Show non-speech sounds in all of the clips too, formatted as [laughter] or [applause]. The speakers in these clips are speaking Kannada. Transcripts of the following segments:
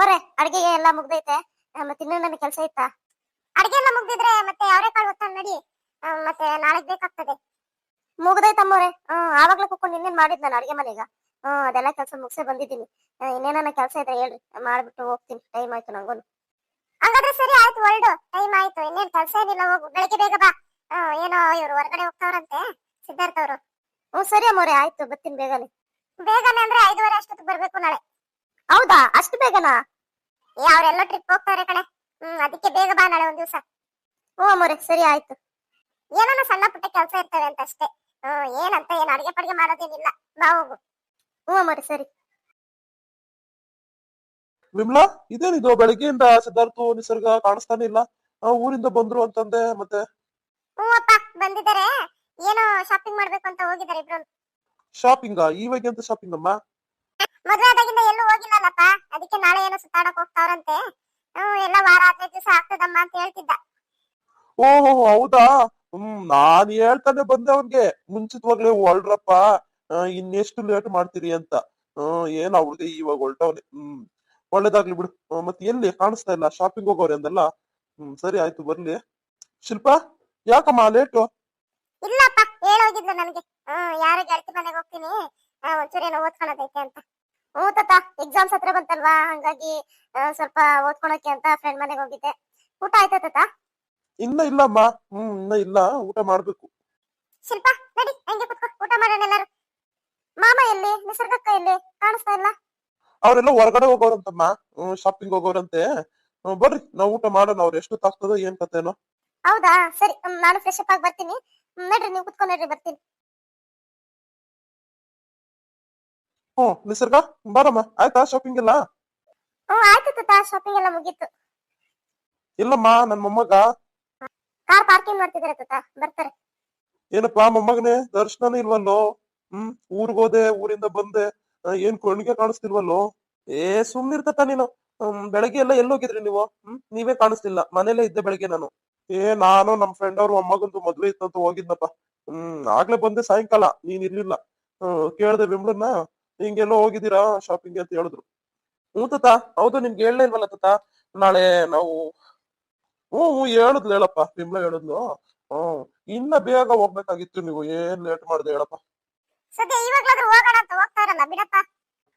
ಅಮ್ಮರೇ ಅಡಿಗೆ ಎಲ್ಲ ಮುಗ್ದೈತೆ. ಮತ್ತೆ ಇನ್ನೂ ನನ್ನ ಕೆಲಸ ಇತ್ತಾ? ಅಡಿಗೆ ಎಲ್ಲ ಮುಗ್ದಿದ್ರೆ ಮತ್ತೆ ಅವರೇ ಕಾಳು ಹೊತ್ತ ನಡಿ. ಮತ್ತೆ ನಾಳೆ ಬೇಕಾಗ್ತದೆ. ಮುಗ್ದೈತೆ ಅಮ್ಮರೇ. ಹ್ಮ್ ಆವಾಗ್ಲೇ ಕುಕ್ಕೊಂಡು ಇನ್ನೇನ್ ಮಾಡಿದ್ ನಾನು ಅಡಿಗೆ ಮನೆಗ? ಹ್ಮ್ ಅದೆಲ್ಲ ಕೆಲಸ ಮುಗಿಸೇ ಬಂದಿದ್ದೀನಿ. ಇನ್ನೇನ ಇನ್ನೇನನ್ನ ಕೆಲಸ ಇದ್ರೆ ಹೇಳ್ರಿ. ಮಾಡ್ಬಿಟ್ಟು ಹೋಗ್ತೀನಿ. ಟೈಮ್ ಆಯ್ತು ನಂಗೂನು. ಹಂಗಾದ್ರೆ ಸರಿ ಆಯ್ತು ಹೊರಡು ಟೈಮ್ ಆಯ್ತು. ಇನ್ನೇನ್ ಕೆಲಸ ಏನಿಲ್ಲ ಹೋಗು. ಬೆಳಿಗ್ಗೆ ಬೇಗ ಬಾ. ಏನೋ ಇವ್ರು ಹೊರಗಡೆ ಹೋಗ್ತಾವ್ರಂತೆ ಸಿದ್ಧಾರ್ಥ ಅವರು. ಹ್ಮ್ ಸರಿ ಅಮ್ಮೋರೆ. ಆಯ್ತು ಬರ್ತೀನಿ ಬೇಗನೆ. ಬೇಗನೆ ಅಂದ್ರೆ ಐದುವರೆ ಅಷ್ಟೊತ್ತಿಗೆ ಬರ್ಬೇಕು ನಾಳೆ. ಹೌದಾ? ಅಷ್ಟು ಬೇಗನಾ? ಏ ಅವರೆಲ್ಲ ಟ್ರಿಪ್ ಹೋಗ್ತಾರೆ ಕಣೆ. ಹ್ಮ್ ಅದಕ್ಕೆ ಬೇಗ ಬಾ ನಾಳೆ ಒಂದ್ ದಿವಸ ಹ್ಞೂ ಅಮ್ಮೋರೆ ಸರಿ ಆಯ್ತು. ಏನೋ ಸಣ್ಣ ಪುಟ್ಟ ಕೆಲಸ ಇರ್ತವೆ ಅಂತ ಅಷ್ಟೇ. ಹ್ಮ್ ಏನಂತ ಏನ್ ಅಡಿಗೆ ಪಡಿಗೆ ಮಾಡೋದೇನಿಲ್ಲ. ಬಾ ಹೋಗು. ಹ್ಞೂ ಅಮ್ಮೋರೆ ಸರಿ. ವಿಮ್ಲಾ ಇದೇನಿದು? ಬೆಳಗ್ಗೆಯಿಂದ ಸಿದ್ಧಾರ್ಥ ನಿಸರ್ಗ ಕಾಣಿಸ್ತಾನೆ ಇಲ್ಲ. ಆ, ಊರಿಂದ ಬಂದ್ರು ಅಂತಂದೆ ಮತ್ತೆ? ಹ್ಞೂ ಅಪ್ಪ ಬಂದಿದ್ದಾರೆ. ಏನೋ ಶಾಪಿಂಗ್ ಮಾಡ್ಬೇಕು ಅಂತ ಹೋಗಿದ್ದಾರೆ ಇಬ್ರು. ಶಾಪಿಂಗ ಈವಾಗ ಅಂತ ಶಾಪಿಂಗ್ ಅಮ್ಮ? ಮದ್ವೆ ಆದಾಗಿಂದ ಎಲ್ಲೂ ಹೋಗಿಲ್ಲಲ್ಲಪ್ಪ. ಅದಕ್ಕೆ ನಾಳೆ ಏನೋ ಸುತ್ತಾಡಕ್ ಹೋಗ್ತಾವ್ರಂತೆ. ಹ್ಮ್ ಎಲ್ಲ ವಾರ ಹದಿನೈದು ದಿವಸ ಆಗ್ತದಮ್ಮ ಅಂತ ಹೇಳ್ತಿದ್ದ. ಓಹೋ ಹೌದಾ? ಹ್ಮ್ ನಾನ್ ಹೇಳ್ತಾನೆ ಬಂದೆ ಅವ್ನ್ಗೆ ಮುಂಚಿತವಾಗ್ಲೇ ಹೊರಡ್ರಪ್ಪ ಇನ್ನೆಷ್ಟು ಲೇಟ್ ಮಾಡ್ತೀರಿ ಅಂತ. ಹ್ಮ್ ಏನ್ ಅವ್ರಿಗೆ ಇವಾಗ ಹೊರಟವ್ನೆ ಹ್ಮ್ ಒಳ್ಳೇದಾಗ್ಲಿ ಬಿಡು. ಮತ್ತೆ ಎಲ್ಲಿ? ಕಾಣಿಸ್ತಾ ಇಲ್ಲ. ಶಾಪಿಂಗ್ ಹೋಗೋರೆ ಅಂದಲ್ಲ. ಹ್ಮ್ ಸರಿ ಆಯ್ತು ಬರ್ಲಿ. ಶಿಲ್ಪ ಯಾಕಮ್ಮ ಲೇಟು ಇಲ್ಲಪ್ಪ ಹೇಳೋಗಿದ್ಲು ನನ್ಗೆ. ಹ್ಮ್ ಯಾರು ಗೆಳತಿ ಮನೆಗೆ ಹೋಗ್ತೀನಿ. ಆ, ಒಂಚೂರು ಏನೋ ಓದ್ಕೊಳೋದೈತೆ ಅಂತ. ಹ್ಞೂ ತಾತ ಎಕ್ಸಾಮ್ಸ್ ಹತ್ರ ಬಂತಲ್ವಾ? ಹಂಗಾಗಿ ಸ್ವಲ್ಪ ಓದ್ಕೊಳಕ್ಕೆ ಅಂತ ಫ್ರೆಂಡ್ ಮನೆಗೆ ಹೋಗಿದ್ದೆ. ಊಟ ಆಯ್ತಾ ತಾತ? ಇನ್ನ ಇಲ್ಲಮ್ಮ. ಹ್ಮ್ ಇನ್ನ ಇಲ್ಲ. ಊಟ ಮಾಡ್ಬೇಕು. ಶಿಲ್ಪ ನಡಿ ಹಂಗೆ ಕುತ್ಕೋ. ಊಟ ಮಾಡೋಣ ಎಲ್ಲರೂ. ಮಾಮ ಎಲ್ಲಿ? ನಿಸರ್ಗಕ್ಕ ಎಲ್ಲಿ? ಕಾಣಿಸ್ತಾ ಇಲ್ಲ? ಅವರೆಲ್ಲ ಹೊರಗಡೆ ಹೋಗೋರಂತಮ್ಮ. ಶಾಪಿಂಗ್ ಹೋಗೋರಂತೆ. ಹ್ಮ್, ಬರ್ರಿ. ನಾವು ಊಟ ಮಾಡೋಣ. ಅವ್ರು ಎಷ್ಟು ತಾಗ್ತದೋ ಏನ್ ಕತೆನೋ. ಹೌದಾ? ಸರಿ ಹ್ಮ್, ನಾನು ಫ್ರೆಶ್ ಅಪ್ ಆಗಿ ಬರ್ತೀನಿ. ಹ್ಮ್, ನಡ್ರಿ ನೀವು ಕುತ್ಕೊಂಡ್ರಿ ಬರ್ತೀನಿ. ಹ್ಮ್ ನಿಸರ್ಗ ಬಾರಮ್ಮ ಆಯ್ತಾ ಶಾಪಿಂಗ್ ಎಲ್ಲ? ಹ್ಮ್ ಆಯ್ತು ತಾತ ಶಾಪಿಂಗ್ ಎಲ್ಲ ಮುಗೀತು. ಇಲ್ಲಮ್ಮ ನನ್ ಮೊಮ್ಮಗ. ಕಾರ್ ಪಾರ್ಕಿಂಗ್ ಮಾಡ್ತಿದ್ದಾರೆ ತಾತ ಬರ್ತಾರೆ. ಏನಪ್ಪಾ ಮೊಮ್ಮಗನೇ? ದರ್ಶನನೇ ಇಲ್ವಲ್ಲೋ? ಹ್ಮ್ ಊರ್ಗ್ ಹೋದೆ ಊರಿಂದ ಬಂದೆ. ಆ, ಏನ್ ಕಣ್ಣಿಗೆ ಕಾಣಿಸ್ತಿಲ್ವಲ್ಲೋ? ಏ ಸುಮ್ನಿರ್ತತ ನೀನು. ಹ್ಮ್ ಬೆಳಗ್ಗೆ ಎಲ್ಲ ಎಲ್ಲೋಗಿದ್ರಿ ನೀವು? ಹ್ಮ್ ನೀವೇ ಕಾಣಿಸ್ತಿಲ್ಲ ಮನೇಲೆ ಇದ್ದೆ ಬೆಳಗ್ಗೆ ನಾನು. ಏ ನಾನು ನಮ್ ಫ್ರೆಂಡ್ ಅವ್ರು ಮೊಮ್ಮಗಂದು ಮದ್ವೆ ಇತ್ತಂತ ಹೋಗಿದ್ನಪ್ಪ. ಹ್ಮ್ ಆಗ್ಲೇ ಬಂದೆ ಸಾಯಂಕಾಲ ನೀನ್ ಇರ್ಲಿಲ್ಲ. ಹ್ಮ್ ಕೇಳ್ದೆ ವಿಮ್ಲನ್ನ. ಹಿಂಗೆಲ್ಲೋ ಹೋಗಿದ್ದೀರಾ ಶಾಪಿಂಗ್ ಅಂತ ಹೇಳಿದ್ರು. ಹ್ಞೂ ತಾತ ಹೌದು ನಿಮ್ಗೆ ಹೇಳಲೇ ಇಲ್ವಲ್ಲ ತಾತ? ನಾಳೆ ನಾವು ಹ್ಞೂ ಹ್ಞೂ ಹೇಳಿದ್ಲು ಹೇಳಪ್ಪ ವಿಮ್ಲ ಹೇಳಿದ್ಲು. ಹ್ಮ್ ಇನ್ನ ಬೇಗ ಹೋಗ್ಬೇಕಾಗಿತ್ತು ನೀವು ಏನ್ ಲೇಟ್ ಮಾಡ್ದೆ ಹೇಳಪ್ಪ.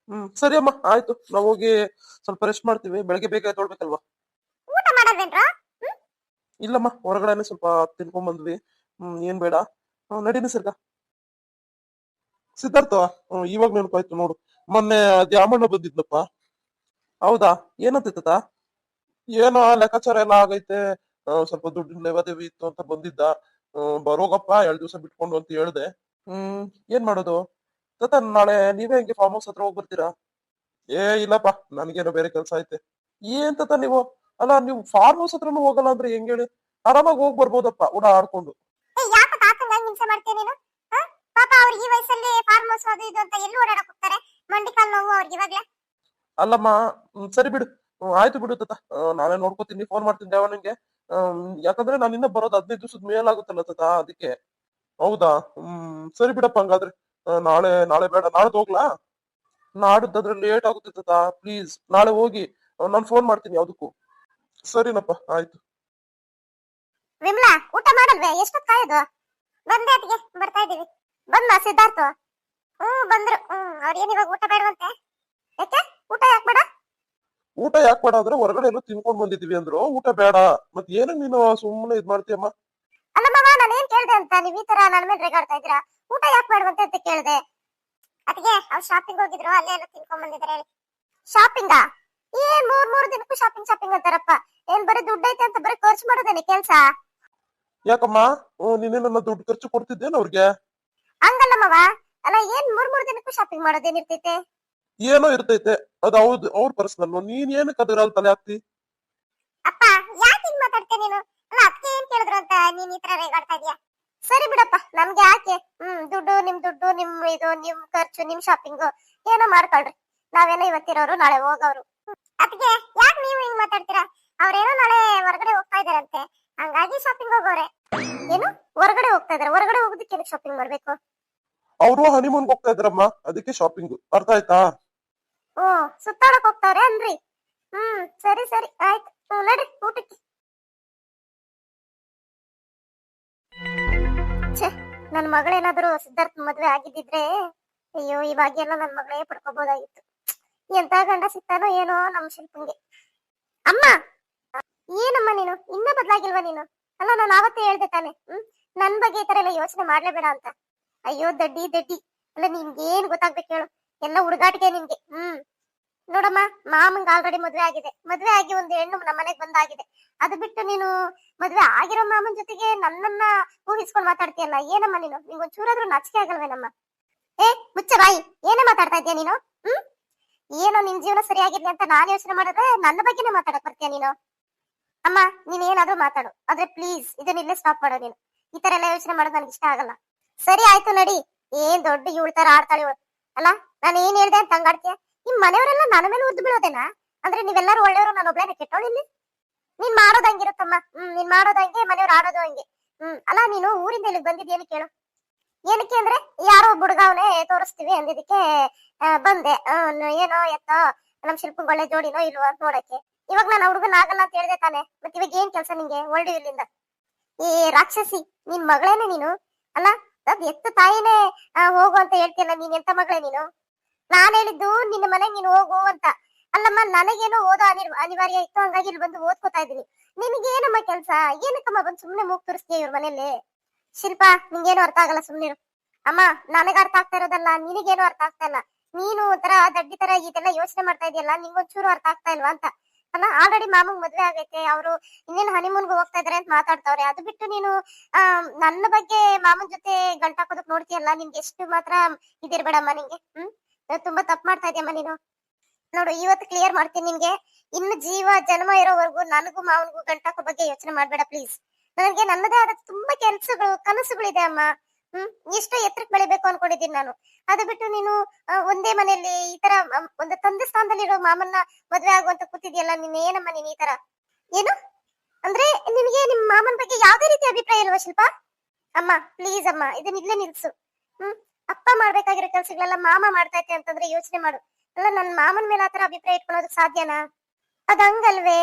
ಹ್ಮ್ ಸರಿ ಅಮ್ಮ ಆಯ್ತು. ನಾವ್ ಹೋಗಿ ಸ್ವಲ್ಪ ರೆಸ್ಟ್ ಮಾಡ್ತೀವಿ ಬೆಳಗ್ಗೆ ಬೇಗ ತೊಳ್ಬೇಕಲ್ವಾ ಇಲ್ಲಮ್ಮ ಹೊರಗಡೆನೆ ಸ್ವಲ್ಪ ತಿನ್ಕೊಂಡ್ ಬಂದ್ವಿ ಹ್ಮ್ ಏನ್ ಬೇಡ. ನಡೀನಿ ಸರ್ಗ. ಸಿದ್ಧಾರ್ಥ ಇವಾಗ ನೆನಪಾಯ್ತು ನೋಡು. ಮೊನ್ನೆ ದ್ಯಾಮಣ್ಣ ಬಂದಿದ್ನಪ್ಪ. ಹೌದಾ? ಏನಂತಿತ್ತ ಏನೋ ಲೆಕ್ಕಾಚಾರ ಎಲ್ಲ ಆಗೈತೆ. ಸ್ವಲ್ಪ ದುಡ್ಡಿನ ಲೇವಾದೇವಿ ಇತ್ತು ಅಂತ ಬಂದಿದ್ದ. ಬರೋಗಪ್ಪ, ಎರಡ್ ದಿವಸ ಬಿಟ್ಕೊಂಡು ಅಂತ ಹೇಳ್ದೆ. ಹ್ಮ್, ಏನ್ ಮಾಡೋದು? ತಾತ, ನಾಳೆ ನೀವೇ ಹೆಂಗೆ ಫಾರ್ಮ್ ಹೌಸ್ ಹತ್ರ ಹೋಗಿ ಬರ್ತೀರಾ? ಏ, ಇಲ್ಲಪ್ಪ, ನನ್ಗೇನೋ ಬೇರೆ ಕೆಲಸ ಐತೆ. ಏನ್ ತಾತ ನೀವು? ಅಲ್ಲ, ನೀವು ಫಾರ್ಮ್ ಹೌಸ್ ಹತ್ರನು ಹೋಗಲ್ಲ ಅಂದ್ರೆ ಹೆಂಗ್ ಹೇಳಿ? ಆರಾಮಾಗಿ ಹೋಗಿ ಬರ್ಬೋದಪ್ಪ ಊಟ ಪಾಪ ಅವ್ರು ಈ ವಯಸ್ಸಲ್ಲಿ ಫಾರ್ಮ್ ಹೌಸ್ ಅದು ಇದು ಅಂತ ಎಲ್ಲಿ ಓಡಾಡಕ್ ಹೋಗ್ತಾರೆ? ಮಂಡಿಕಾಲ್ ನೋವು ಅವ್ರಿಗೆ ಇವಾಗ್ಲೇ? ಅಲ್ಲಮ್ಮ ಹ್ಮ್, ಸರಿ ಬಿಡು. ಹ್ಮ್, ಆಯ್ತು ಬಿಡು ತಾತ. ಆ, ನಾನೇ ನೋಡ್ಕೋತೀನಿ ಫೋನ್ ಮಾಡ್ತೀನಿ ದೇವನಿಗೆ ಯಾಕಂದ್ರೆ ನಾನು ಇನ್ನ ಬರೋದು ಹದಿನೈದು ದಿವಸದ ಮೇಲಾಗುತ್ತಲ್ಲ ತಾತ ಅದಕ್ಕೆ. ಹೌದಾ? ಹ್ಮ್ ಸರಿ ಬಿಡಪ್ಪ ಹಂಗಾದ್ರೆ. ಆ, ನಾಳೆ ನಾಳೆ ಬೇಡ. ನಾಳೆ ಹೋಗ್ಲಾ? ನಾಡಿದ್ದಾದ್ರೆ ಲೇಟ್ ಆಗುತ್ತೆ ತಾತ ಪ್ಲೀಸ್ ನಾಳೆ ಹೋಗಿ ನಾನು ಫೋನ್ ಮಾಡ್ತೀನಿ ಯಾವ್ದಕ್ಕೂ. ಸರಿನಪ್ಪ ಆಯ್ತು. ವಿಮ್ಲಾ ಊಟ ಮಾಡಲ್ವೇ? ಎಷ್ಟೊತ್ತು ಕಾಯೋದು? ಬಂದೆ ಅತ್ತಿಗೆ ಬರ್ತಾ ಇದೀವಿ ಬಂದ ಸಿದ್ಧಾರ್ಥ? ಹ್ಮ್ ಬಂದ್ರು. ಹ್ಮ್ ಅವ್ರ ಏನ್ ಇವಾಗ ಊಟ ಬೇಡವಂತೆ? ಯಾಕೆ? ಊಟ ಯಾಕೆ ಬೇಡ? ಊಟ ಯಾಕೆ ಬೇಡ ಅಂದ್ರೆ ಹೊರಗಡೆ ಏನೋ ತಿನ್ಕೊಂಡ್ ಬಂದಿದೀವಿ ಅಂದ್ರು. ಊಟ ಬೇಡ. ಮತ್ ಏನಕ್ ನೀನು ಸುಮ್ಮನೆ ಇದ್ ಮಾಡ್ತೀಯಮ್ಮ ಅಲ್ಲ ಮಾವ ನಾನು ಏನ್ ಕೇಳ್ದೆ ಅಂತ? ನೀವ್ ಈ ತರ ನನ್ನ ಮೇಲೆ ರೇಗಾಡ್ತಾ ಇದ್ದೀರಾ? ಊಟ ಯಾಕೆ ಬೇಡವಂತೆ ಅಂತ ಕೇಳ್ದೆ. ಅದಕ್ಕೆ ಅವ್ರು ಶಾಪಿಂಗ್ ಹೋಗಿದ್ರು ಅಲ್ಲೇ ಏನೋ ತಿನ್ಕೊಂಡ್ ಬಂದಿದ್ದಾರೆ ಹೇಳಿ. ಶಾಪಿಂಗಾ ಏನ್ ಮೂರ್ ಮೂರ್ ದಿನಕ್ಕೂ ಶಾಪಿಂಗ್ ಶಾಪಿಂಗ್ ಅಂತಾರಪ್ಪ. ಏನ್ ಬರೀ ದುಡ್ಡು ಐತೆ ಅಂತ ಬರೀ ಖರ್ಚು ಮಾಡೋದೇನೆ ಕೆಲ್ಸ? ಯಾಕಮ್ಮ? ಹ್ಮ್, ನೀನೇ ನನ್ನ ದುಡ್ಡು ಖರ್ಚು ಕೊಡ್ತಿದ್ದೇನ ಅವ್ರಿಗೆ? ಹಂಗಲ್ಲ ಮಾವ. ಅಲ್ಲ ಏನ್ ಮೂರ್ ಮೂರ್ ದಿನಕ್ಕೂ ಶಾಪಿಂಗ್ ಮಾಡೋದೇನಿರ್ತೈತೆ ಏನೋ ಇರ್ತೈತೆ. ಅದ್ ಹೌದು ಅವ್ರ ಪರ್ಸನಲ್ ನೀನ್ ಏನಕ್ಕೆ ಅದ್ರಲ್ಲಿ ತಲೆ ಹಾಕ್ತಿ ಅಪ್ಪ ಯಾಕೆ ಹಿಂಗ್ ಮಾತಾಡ್ತೀಯ ನೀನು? ಅಲ್ಲ ಅದಕ್ಕೆ ಏನ್ ಕೇಳಿದ್ರು ಅಂತ ನೀನ್ ಈ ತರ ರೇಗಾಡ್ತಾ ಇದೀಯ? ಸರಿ ಬಿಡಪ್ಪ ನಮ್ಗೆ ಯಾಕೆ? ಹ್ಮ್ ದುಡ್ಡು ನಿಮ್ ದುಡ್ಡು ನಿಮ್ ಇದು ನಿಮ್ ಖರ್ಚು ನಿಮ್ ಶಾಪಿಂಗ್ ಏನೋ ಮಾಡ್ಕೊಳ್ರಿ. ನಾವೆಲ್ಲ ಇವತ್ತಿರೋರು ನಾಳೆ ಹೋಗೋರು ಅದಕ್ಕೆ ಯಾಕೆ ನೀವು ಹಿಂಗ್ ಮಾತಾಡ್ತೀರಾ? ಅವ್ರೇನೋ ನಾಳೆ ಹೊರಗಡೆ ಹೋಗ್ತಾ ಇದಾರಂತೆ ಹಂಗಾಗಿ ಶಾಪಿಂಗ್ ಹೋಗೋರೆ ಏನು? ಹೊರಗಡೆ ಹೋಗ್ತಾ ಇದಾರೆ. ಹೊರಗಡೆ ಹೋಗೋದಕ್ಕೆ ಶಾಪಿಂಗ್ ಮಾಡ್ಬೇಕು? ಅವರು ಹನಿಮೂನ್ ಹೋಗ್ತಾ ಇದ್ರಮ್ಮ. ಅದಕ್ಕೆ ಶಾಪಿಂಗ್ ಅರ್ಥ ಆಯ್ತಾ? ಓ, ಸುತ್ತಾಡಕ್ ಹೋಗ್ತಾರೆ ಅನ್ರಿ. ಹ್ಮ್, ಸರಿ ಸರಿ, ಆಯ್ತು. ನಡ್ರಿ ಊಟಕ್ಕೆ. ನನ್ ಮಗಳೇನಾದ್ರೂ ಸಿದ್ಧಾರ್ಥ ಮದ್ವೆ ಆಗಿದ್ದಿದ್ರೆ, ಅಯ್ಯೋ ಇವಾಗೆಲ್ಲ ನನ್ ಮಗಳೇ ಪಡ್ಕೋಬಹುದಾಗಿತ್ತು ಎಂತ ಗಂಡ ಸಿಗ್ತಾನೋ ಏನೋ ನಮ್ ಶಿಲ್ಪಂಗೆ. ಅಮ್ಮ! ಏನಮ್ಮ ನೀನು? ಇನ್ನ ಬದ್ಲಾಗಿಲ್ವಾ ನೀನು? ಅಲ್ಲ, ನಾನು ಆವತ್ತೇ ಹೇಳ್ದೆ ತಾನೆ. ಹ್ಮ್, ನನ್ ಬಗ್ಗೆ ಈ ತರ ಎಲ್ಲ ಯೋಚನೆ ಮಾಡ್ಲೇಬೇಡ ಅಂತ. ಅಯ್ಯೋ ದಡ್ಡಿ ದಡ್ಡಿ. ಅಲ್ಲ ನಿನ್ಗೆ ಏನ್ ಗೊತ್ತಾಗ್ಬೇಕು ಹೇಳು? ಎಲ್ಲ ಹುಡುಗಾಟಿಗೆ ನಿನ್ಗೆ. ಹ್ಮ್. ನೋಡಮ್ಮ, ಮಾಮಂಗ್ ಆಲ್ರೆಡಿ ಮದ್ವೆ ಆಗಿದೆ. ಮದ್ವೆ ಆಗಿ ಒಂದು ಹೆಣ್ಣು ನಮ್ಮ ಮನೆಗ್ ಬಂದಾಗಿದೆ. ಅದು ಬಿಟ್ಟು ನೀನು ಮದ್ವೆ ಆಗಿರೋ ಮಾಮನ್ ಜೊತೆಗೆ ನನ್ನನ್ನ ಊಹಿಸ್ಕೊಂಡ್ ಮಾತಾಡ್ತೀಯಲ್ಲ? ಏನಮ್ಮ ನೀನು? ನಿಂಗ್ ಒಂಚೂರಾದ್ರೂ ನಾಚಿಕೆ ಆಗಲ್ವೇನಮ್ಮ? ಏ ಮುಚ್ಚ ಬಾಯಿ, ಏನೇ ಮಾತಾಡ್ತಾ ಇದ್ಯಾ ನೀನು? ಹ್ಮ್? ಏನೋ ನಿನ್ ಜೀವನ ಸರಿಯಾಗಿರ್ಲಿ ಅಂತ ನಾನ್ ಯೋಚನೆ ಮಾಡಿದ್ರೆ ನನ್ನ ಬಗ್ಗೆನೇ ಮಾತಾಡಕ್ ಬರ್ತೀಯ ನೀನು? ಅಮ್ಮ, ನೀನ್ ಏನಾದ್ರೂ ಮಾತಾಡು. ಆದ್ರೆ ಪ್ಲೀಸ್ ಇದನ್ನ ಇಲ್ಲೇ ಸ್ಟಾಪ್ ಮಾಡೋ ನೀನು. ಈ ತರ ಎಲ್ಲ ಯೋಚನೆ ಮಾಡೋದು ನನಗೆ ಇಷ್ಟ ಆಗಲ್ಲ. ಸರಿ ಆಯ್ತು ನಡಿ. ಏನ್ ದೊಡ್ಡ ಇವಳ ತರ ಆಡ್ತಾಳೆ ಇವಳು. ಅಲ್ಲ, ನಾನು ಏನ್ ಹೇಳ್ದೆ ಅಂತ ಹಂಗಾಡ್ತೀಯ ನಿಮ್ ಮನೆಯವರೆಲ್ಲ ನನ್ನ ಮೇಲೆ ಉದ್ದು ಬೀಳೋದೇನಾ? ಅಂದ್ರೆ ನೀವೆಲ್ಲರೂ ಒಳ್ಳೆಯವರು ನಾನು ಒಬ್ಳೇನ ಕೆಟ್ಟೋಳು ಇಲ್ಲಿ? ನೀನ್ ಮಾಡೋದಂಗಿರುತ್ತಮ್ಮ ಹ್ಮ್, ನೀನ್ ಮಾಡೋದಂಗೆ ಮನೆಯವರ ಆಡೋದು ಹಂಗೆ. ಹ್ಮ್, ಅಲ್ಲ, ನೀನು ಊರಿಂದ ಇಲ್ಲಿಗೆ ಬಂದಿದ್ದೇನು ಕೇಳು ಏನಕ್ಕೆ ಅಂದ್ರೆ ಯಾರೋ ಒಬ್ಬ ಹುಡುಗವನೇ ತೋರಿಸ್ತೀವಿ ಅಂದಿದ್ದಕ್ಕೆ ಬಂದೆ. ಏನೋ ಎತ್ತೋ, ನಮ್ ಶಿಲ್ಪಂಗ್ ಒಳ್ಳೆ ಜೋಡಿನೋ ಇಲ್ವೋ ನೋಡಕ್ಕೆ. ಇವಾಗ ನಾನು ಹುಡುಗನ ಆಗಲ್ಲ ಅಂತ ಹೇಳ್ದೆ ತಾನೆ. ಮತ್ತೆ ಇವಾಗ ಏನ್ ಕೆಲಸ ನಿಂಗೆ? ಒಳ್ಳೆ ಇಲ್ಲಿಂದ. ಈ ರಾಕ್ಷಸಿ, ನಿನ್ ಮಗಳೇನೆ ನೀನು? ಅಲ್ಲ ಎತ್ತು ತಾಯಿನೇ ಹೋಗು ಅಂತ ಹೇಳ್ತೀಯಲ್ಲ, ನೀನ್ ಎಂತ ಮಗಳೇ ನೀನು? ನಾನ್ ಹೇಳಿದ್ದು ನಿನ್ನ ಮನೆಗೆ ನೀನು ಹೋಗು ಅಂತ. ಅಲ್ಲಮ್ಮ, ನನಗೇನೋ ಓದೋ ಅನಿವಾರ್ಯ ಇತ್ತು, ಹಂಗಾಗಿ ಇಲ್ಲಿ ಬಂದು ಓದ್ಕೋತಾ ಇದೀನಿ ನಿನ್ಗೇನಮ್ಮ ಕೆಲ್ಸ? ಏನಕ್ಕಮ್ಮ ಬಂದು ಸುಮ್ನೆ ಮೂಗ್ ತೋರಿಸ್ತೀಯ ಇವ್ರ ಮನೇಲಿ ಶಿಲ್ಪಾ, ನಿಂಗೇನು ಅರ್ಥ ಆಗಲ್ಲ, ಸುಮ್ನಿರು. ಅಮ್ಮ, ನನಗ ಅರ್ಥ ಆಗ್ತಾ ಇರೋದಲ್ಲ, ನಿನಗೇನು ಅರ್ಥ ಆಗ್ತಾ ಇಲ್ಲ. ನೀನು ಒಂಥರ ದಡ್ಡಿ ತರ ಇದೆಲ್ಲ ಯೋಚನೆ ಮಾಡ್ತಾ ಇದೆಯಲ್ಲ, ನಿಂಗೊಂಚೂರು ಅರ್ಥ ಆಗ್ತಾ ಇಲ್ವಾ ಅಂತ. ಅಲ್ಲ ಆಲ್ರೆಡಿ ಮಾಮಂಗ್ ಮದ್ವೆ ಆಗೈತೆ, ಅವರು ಇನ್ನೇನು ಹನಿಮೂನ್ಗೆ ಹೋಗ್ತಾ ಇದಾರೆ ಅಂತ ಮಾತಾಡ್ತಾವ್ರೆ. ಅದು ಬಿಟ್ಟು ನೀನು ನನ್ನ ಬಗ್ಗೆ ಮಾಮನ್ ಜೊತೆ ಗಂಟಾಕೋದಕ್ ನೋಡ್ತೀಯಲ್ಲ, ನಿನ್ಗೆ ಎಷ್ಟು ಮಾತ್ರ ಇದಿರ್ಬೇಡಮ್ಮ ನಿಂಗೆ, ಹ್ಮ್? ತುಂಬಾ ತಪ್ಪು ಮಾಡ್ತಾ ಇದೆಯಮ್ಮ ನೀನು. ನೋಡು, ಇವತ್ತು ಕ್ಲಿಯರ್ ಮಾಡ್ತೀನಿ ನಿನ್ಗೆ. ಇನ್ನು ಜೀವ, ಜನ್ಮ ಇರೋವರೆಗೂ ನನಗೂ ಮಾವನಿಗೂ ಗಂಟಾಕೋ ಬಗ್ಗೆ ಯೋಚನೆ ಮಾಡ್ಬೇಡ ಪ್ಲೀಸ್ ನನಗೆ ನನ್ನದೇ ಆದ ತುಂಬಾ ಕೆಲ್ಸಗಳು, ಕನಸುಗಳಿದೆ ಅಮ್ಮ. ಹ್ಮ್, ಎಷ್ಟು ಎತ್ತರಕ್ಕೆ ಬೆಳಿಬೇಕು ಅನ್ಕೊಂಡಿದ್ದೀನಿ ನಾನು. ಅದು ಬಿಟ್ಟು ನೀನು ಒಂದೇ ಮನೆಯಲ್ಲಿ ಈ ತರ ಒಂದು ತಂದೆ ಸ್ಥಾನದಲ್ಲಿರೋ ಮಾಮನ್ನ ಮದ್ವೆ ಆಗುವಂತ ಕೂತಿದ್ಯಲ್ಲ, ನೀನ್ ಏನಮ್ಮ ನೀನ್ ಈ ತರ? ಏನು? ಅಂದ್ರೆ ನಿನಗೆ ನಿಮ್ ಮಾಮನ್ ಬಗ್ಗೆ ಯಾವ್ದೇ ರೀತಿ ಅಭಿಪ್ರಾಯ ಇಲ್ವಾ ಶಿಲ್ಪ? ಅಮ್ಮ ಪ್ಲೀಸ್ ಅಮ್ಮ ಇದನ್ನ ಇಲ್ಲೇ ನಿಲ್ಸು. ಹ್ಮ್, ಅಪ್ಪ ಮಾಡ್ಬೇಕಾಗಿರೋ ಕೆಲ್ಸಗಳೆಲ್ಲ ಮಾಮ ಮಾಡ್ತಾ ಇತ್ತೆ ಅಂತಂದ್ರೆ ಯೋಚನೆ ಮಾಡು. ಅಲ್ಲ, ನನ್ ಮಾಮನ್ ಮೇಲೆ ಆತರ ಅಭಿಪ್ರಾಯ ಇಟ್ಕೊಳ್ಳೋದಕ್ ಸಾಧ್ಯನಾ? ಅದ್ ಹಂಗಲ್ವೇ?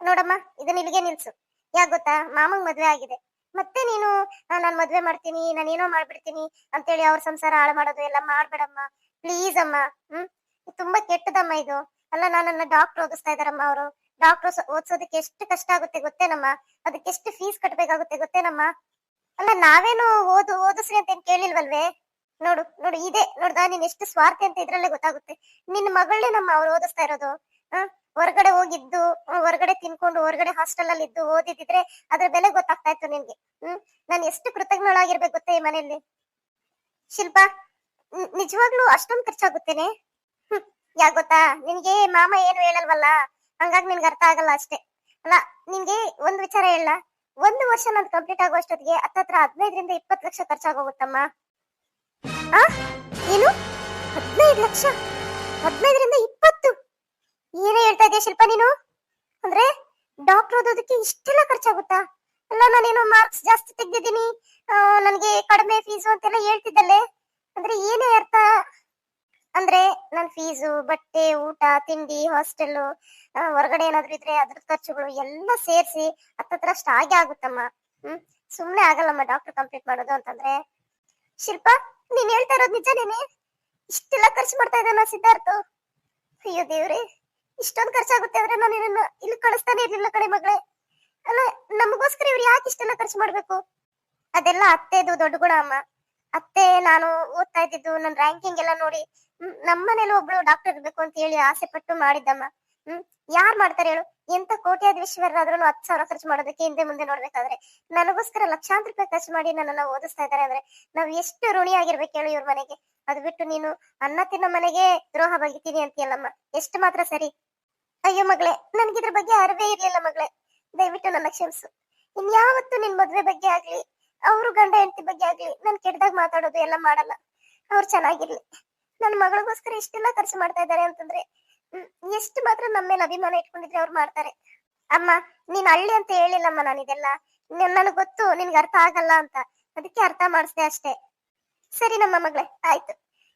ನೋಡಮ್ಮ ಇದನ್ನ ಇಲ್ಲಿಗೆ ನಿಲ್ಸು. ಯಾಕ ಗೊತ್ತಾ? ಮಾಮಂಗ್ ಮದ್ವೆ ಆಗಿದೆ. ಮತ್ತೆ ನೀನು ನಾನು ಮದ್ವೆ ಮಾಡ್ತೀನಿ, ನಾನು ಏನೋ ಮಾಡ್ಬಿಡ್ತೀನಿ ಅಂತೇಳಿ ಅವ್ರ ಸಂಸಾರ ಹಾಳು ಮಾಡೋದು ಎಲ್ಲ ಮಾಡ್ಬೇಡಮ್ಮ. ಪ್ಲೀಸ್ ಅಮ್ಮ, ಹ್ಮ್? ತುಂಬಾ ಕೆಟ್ಟದಮ್ಮ ಇದು. ಅಲ್ಲ ನಾನನ್ನ ಡಾಕ್ಟರ್ ಓದಿಸ್ತಾ ಇದಾರಮ್ಮ ಅವರು. ಡಾಕ್ಟರ್ ಓದ್ಸೋದಕ್ಕೆ ಎಷ್ಟು ಕಷ್ಟ ಆಗುತ್ತೆ ಗೊತ್ತೇನಮ್ಮ? ಅದಕ್ಕೆ ಎಷ್ಟು ಫೀಸ್ ಕಟ್ಬೇಕಾಗುತ್ತೆ ಗೊತ್ತೇನಮ್ಮ? ಅಲ್ಲ, ನಾವೇನು ಓದು, ಓದಿಸ್ರಿ ಅಂತ ಏನ್ ಕೇಳಿಲ್ವಲ್ವೇ? ನೋಡು ನೋಡು, ಇದೆ. ನೋಡ್ದಾ, ನೀನ್ ಎಷ್ಟು ಸ್ವಾರ್ಥಿ ಅಂತ ಇದ್ರಲ್ಲೇ ಗೊತ್ತಾಗುತ್ತೆ. ನಿನ್ನ ಮಗಳೇ ನಮ್ಮ ಅವ್ರು ಓದಿಸ್ತಾ ಇರೋದು ಆ ಹೊರಗಡೆ ಹೋಗಿದ್ದು ಹೊರಗಡೆ ತಿನ್ಕೊಂಡು ಹೊರಗಡೆ ಹಾಸ್ಟೆಲ್ ಅಲ್ಲಿ ಇದ್ದು ಓದಿದ್ರೆ ಅದ್ರ ಬೆಲೆ ಗೊತ್ತಾಗ್ತಾ ಇತ್ತು ನಿನ್ಗೆ. ಹ್ಮ್, ನಾನು ಎಷ್ಟು ಕೃತಜ್ಞಳಾಗಿರ್ಬೇಕು ಗೊತ್ತಾ ಈ ಮನೆಯಲ್ಲಿ? ಶಿಲ್ಪಾ ನಿಜವಾಗ್ಲೂ ಅಷ್ಟೊಂದು ಖರ್ಚಾಗುತ್ತೇನೆ? ಹ್ಮ್, ಯಾಕೆ ಗೊತ್ತಾ? ನಿನ್ಗೆ ಮಾಮ ಏನು ಹೇಳಲ್ವಲ್ಲ? ಹಂಗಾಗಿ ನಿನ್ಗೆ ಅರ್ಥ ಆಗಲ್ಲ ಅಷ್ಟೇ. ಅಲ್ಲ, ನಿನ್ಗೆ ಒಂದ್ ವಿಚಾರ ಹೇಳ. ಒಂದು ವರ್ಷ ನಾನು ಕಂಪ್ಲೀಟ್ ಆಗುವಷ್ಟೊತ್ತಿಗೆ ಹತ್ತತ್ರ ಹದಿನೈದರಿಂದ ಇಪ್ಪತ್ತು ಲಕ್ಷ ಖರ್ಚಾಗೋಗುತ್ತಮ್ಮ. ಏನು? ಹದಿನೈದು ಲಕ್ಷ? ಹದಿನೈದರಿಂದ ಇಪ್ಪತ್ತು? ಏನೇ ಹೇಳ್ತಾ ಇದೀಯ ಶಿಲ್ಪ ನೀನು? ಅಂದ್ರೆ ಡಾಕ್ಟರ್ ಓದೋದಕ್ಕೆ ಇಷ್ಟೆಲ್ಲ ಖರ್ಚಾಗುತ್ತಾ? ಅಲ್ಲ, ನಾನೇನು ಮಾರ್ಕ್ಸ್ ಜಾಸ್ತಿ ತೆಗ್ದಿದ್ದೀನಿ. ನನಗೆ ಕಡಿಮೆ ಫೀಸು ಅಂತೆಲ್ಲ ಹೇಳ್ತಿದ್ದಲ್ಲೇ. ಅಂದ್ರೆ ಏನೇ ಅರ್ಥ? ಅಂದ್ರೆ ನನ್ ಫೀಸು ಬಟ್ಟೆ, ಊಟ, ತಿಂಡಿ ಹಾಸ್ಟೆಲ್ ಹೊರಗಡೆ ಏನಾದ್ರು ಇದ್ರೆ ಅದ್ರ ಖರ್ಚುಗಳು ಎಲ್ಲ ಸೇರಿಸಿ ಹತ್ತತ್ರ ಅಷ್ಟು ಆಗೇ ಆಗುತ್ತಮ್ಮ. ಹ್ಮ್? ಸುಮ್ನೆ ಆಗಲ್ಲಮ್ಮ ಡಾಕ್ಟರ್ ಕಂಪ್ಲೀಟ್ ಮಾಡೋದು ಅಂತಂದ್ರೆ. ಶಿಲ್ಪ, ನೀನ್ ಹೇಳ್ತಾ ಇರೋದು ನಿಜನೇನೆ? ಇಷ್ಟೆಲ್ಲ ಖರ್ಚು ಮಾಡ್ತಾ ಇದ್ದಾನ ಸಿದ್ಧಾರ್ಥ? ಅಯ್ಯೋ ದೇವ್ರೆ. ಇಷ್ಟೊಂದು ಖರ್ಚಾಗುತ್ತೆ ಅಂದ್ರೆ ನಾನು ಇದನ್ನ ಇಲ್ಲಿ ಕಳಿಸ್ತಾನೆ ಇರ್ಲಿಲ್ಲ ಕಡೆ ಮಗಳೇ. ಅಲ್ಲ, ನಮಗೋಸ್ಕರ ಇವ್ರು ಯಾಕೆ ಇಷ್ಟೆಲ್ಲ ಖರ್ಚು ಮಾಡ್ಬೇಕು? ಅದೆಲ್ಲ ಅತ್ತೆದು, ದೊಡ್ಡ ಗುಣ ಅಮ್ಮ. ಅತ್ತೆ, ನಾನು ಓದ್ತಾ ಇದ್ದಿದ್ದು ನನ್ನ ರ್ಯಾಂಕಿಂಗ್ ಎಲ್ಲ ನೋಡಿ ನಮ್ಮನೇಲಿ ಒಬ್ಳು ಡಾಕ್ಟರ್ ಇರ್ಬೇಕು ಅಂತ ಹೇಳಿ ಆಸೆ ಪಟ್ಟು ಮಾಡಿದ್ದಮ್ಮ. ಹ್ಮ್, ಯಾರ್ ಮಾಡ್ತಾರೆ ಹೇಳು? ಎಂತ ಕೋಟ್ಯಾಧೀಶ್ವರರಾದ್ರೂ ಹತ್ತು ಸಾವಿರ ಖರ್ಚು ಮಾಡೋದಕ್ಕೆ ಹಿಂದೆ ಮುಂದೆ ನೋಡ್ಬೇಕಾದ್ರೆ. ನನಗೋಸ್ಕರ ಲಕ್ಷಾಂತರ ರೂಪಾಯಿ ಖರ್ಚು ಮಾಡಿ ನನ್ನನ್ನ ಓದಿಸ್ತಾ ಇದಾರೆ ಅಂದ್ರೆ ನಾವ್ ಎಷ್ಟು ಋಣಿಯಾಗಿರ್ಬೇಕು ಹೇಳು ಇವ್ರ ಮನೆಗೆ. ಅದು ಬಿಟ್ಟು ನೀನು ಅನ್ನ ತಿನ್ನೋ ಮನೆಗೆ ದ್ರೋಹ ಬಗಿತೀನಿ ಅಂತೀಯಲ್ಲಮ್ಮ. ಎಷ್ಟು ಮಾತ್ರ ಸರಿ. ಅಯ್ಯೋ ಮಗಳೇ ನನ್ಗಿದ್ರ ಬಗ್ಗೆ ಅರಿವೇ ಇರ್ಲಿಲ್ಲ ಮಗಳೇ. ದಯವಿಟ್ಟು ನನ್ನ ಕ್ಷಮಿಸು. ಇನ್ಯಾವತ್ತು ನಿನ್ ಮದ್ವೆ ಬಗ್ಗೆ ಆಗ್ಲಿ, ಅವ್ರು ಗಂಡ ಹೆಂಡತಿ ಬಗ್ಗೆ ಆಗ್ಲಿ, ನನ್ ಕೆಟ್ಟದಾಗ ಮಾತಾಡೋದು ಎಲ್ಲ ಮಾಡಲ್ಲ. ಅವ್ರು ಚೆನ್ನಾಗಿರ್ಲಿ. ನನ್ನ ಮಗಳಿಗೋಸ್ಕರ ಇಷ್ಟೆಲ್ಲ ಖರ್ಚು ಮಾಡ್ತಾ ಇದ್ದಾರೆ ಅಂತಂದ್ರೆ ಎಷ್ಟು ಮಾತ್ರ ನಮ್ಮ ಮೇಲೆ ಅಭಿಮಾನ ಇಟ್ಕೊಂಡಿದ್ರೆ ಅವ್ರು ಮಾಡ್ತಾರೆ. ಅಮ್ಮ, ನೀನ್ ಹಳ್ಳಿ ಅಂತ ಹೇಳಿಲ್ಲಮ್ಮ ನಾನು ಇದೆಲ್ಲ. ನನಗ್ ಗೊತ್ತು, ನಿನ್ಗೆ ಅರ್ಥ ಆಗಲ್ಲ ಅಂತ. ಅದಕ್ಕೆ ಅರ್ಥ ಮಾಡಿಸ್ದೆ ಅಷ್ಟೇ. ಸರಿ ನಮ್ಮ ಮಗಳೇ, ಆಯ್ತು.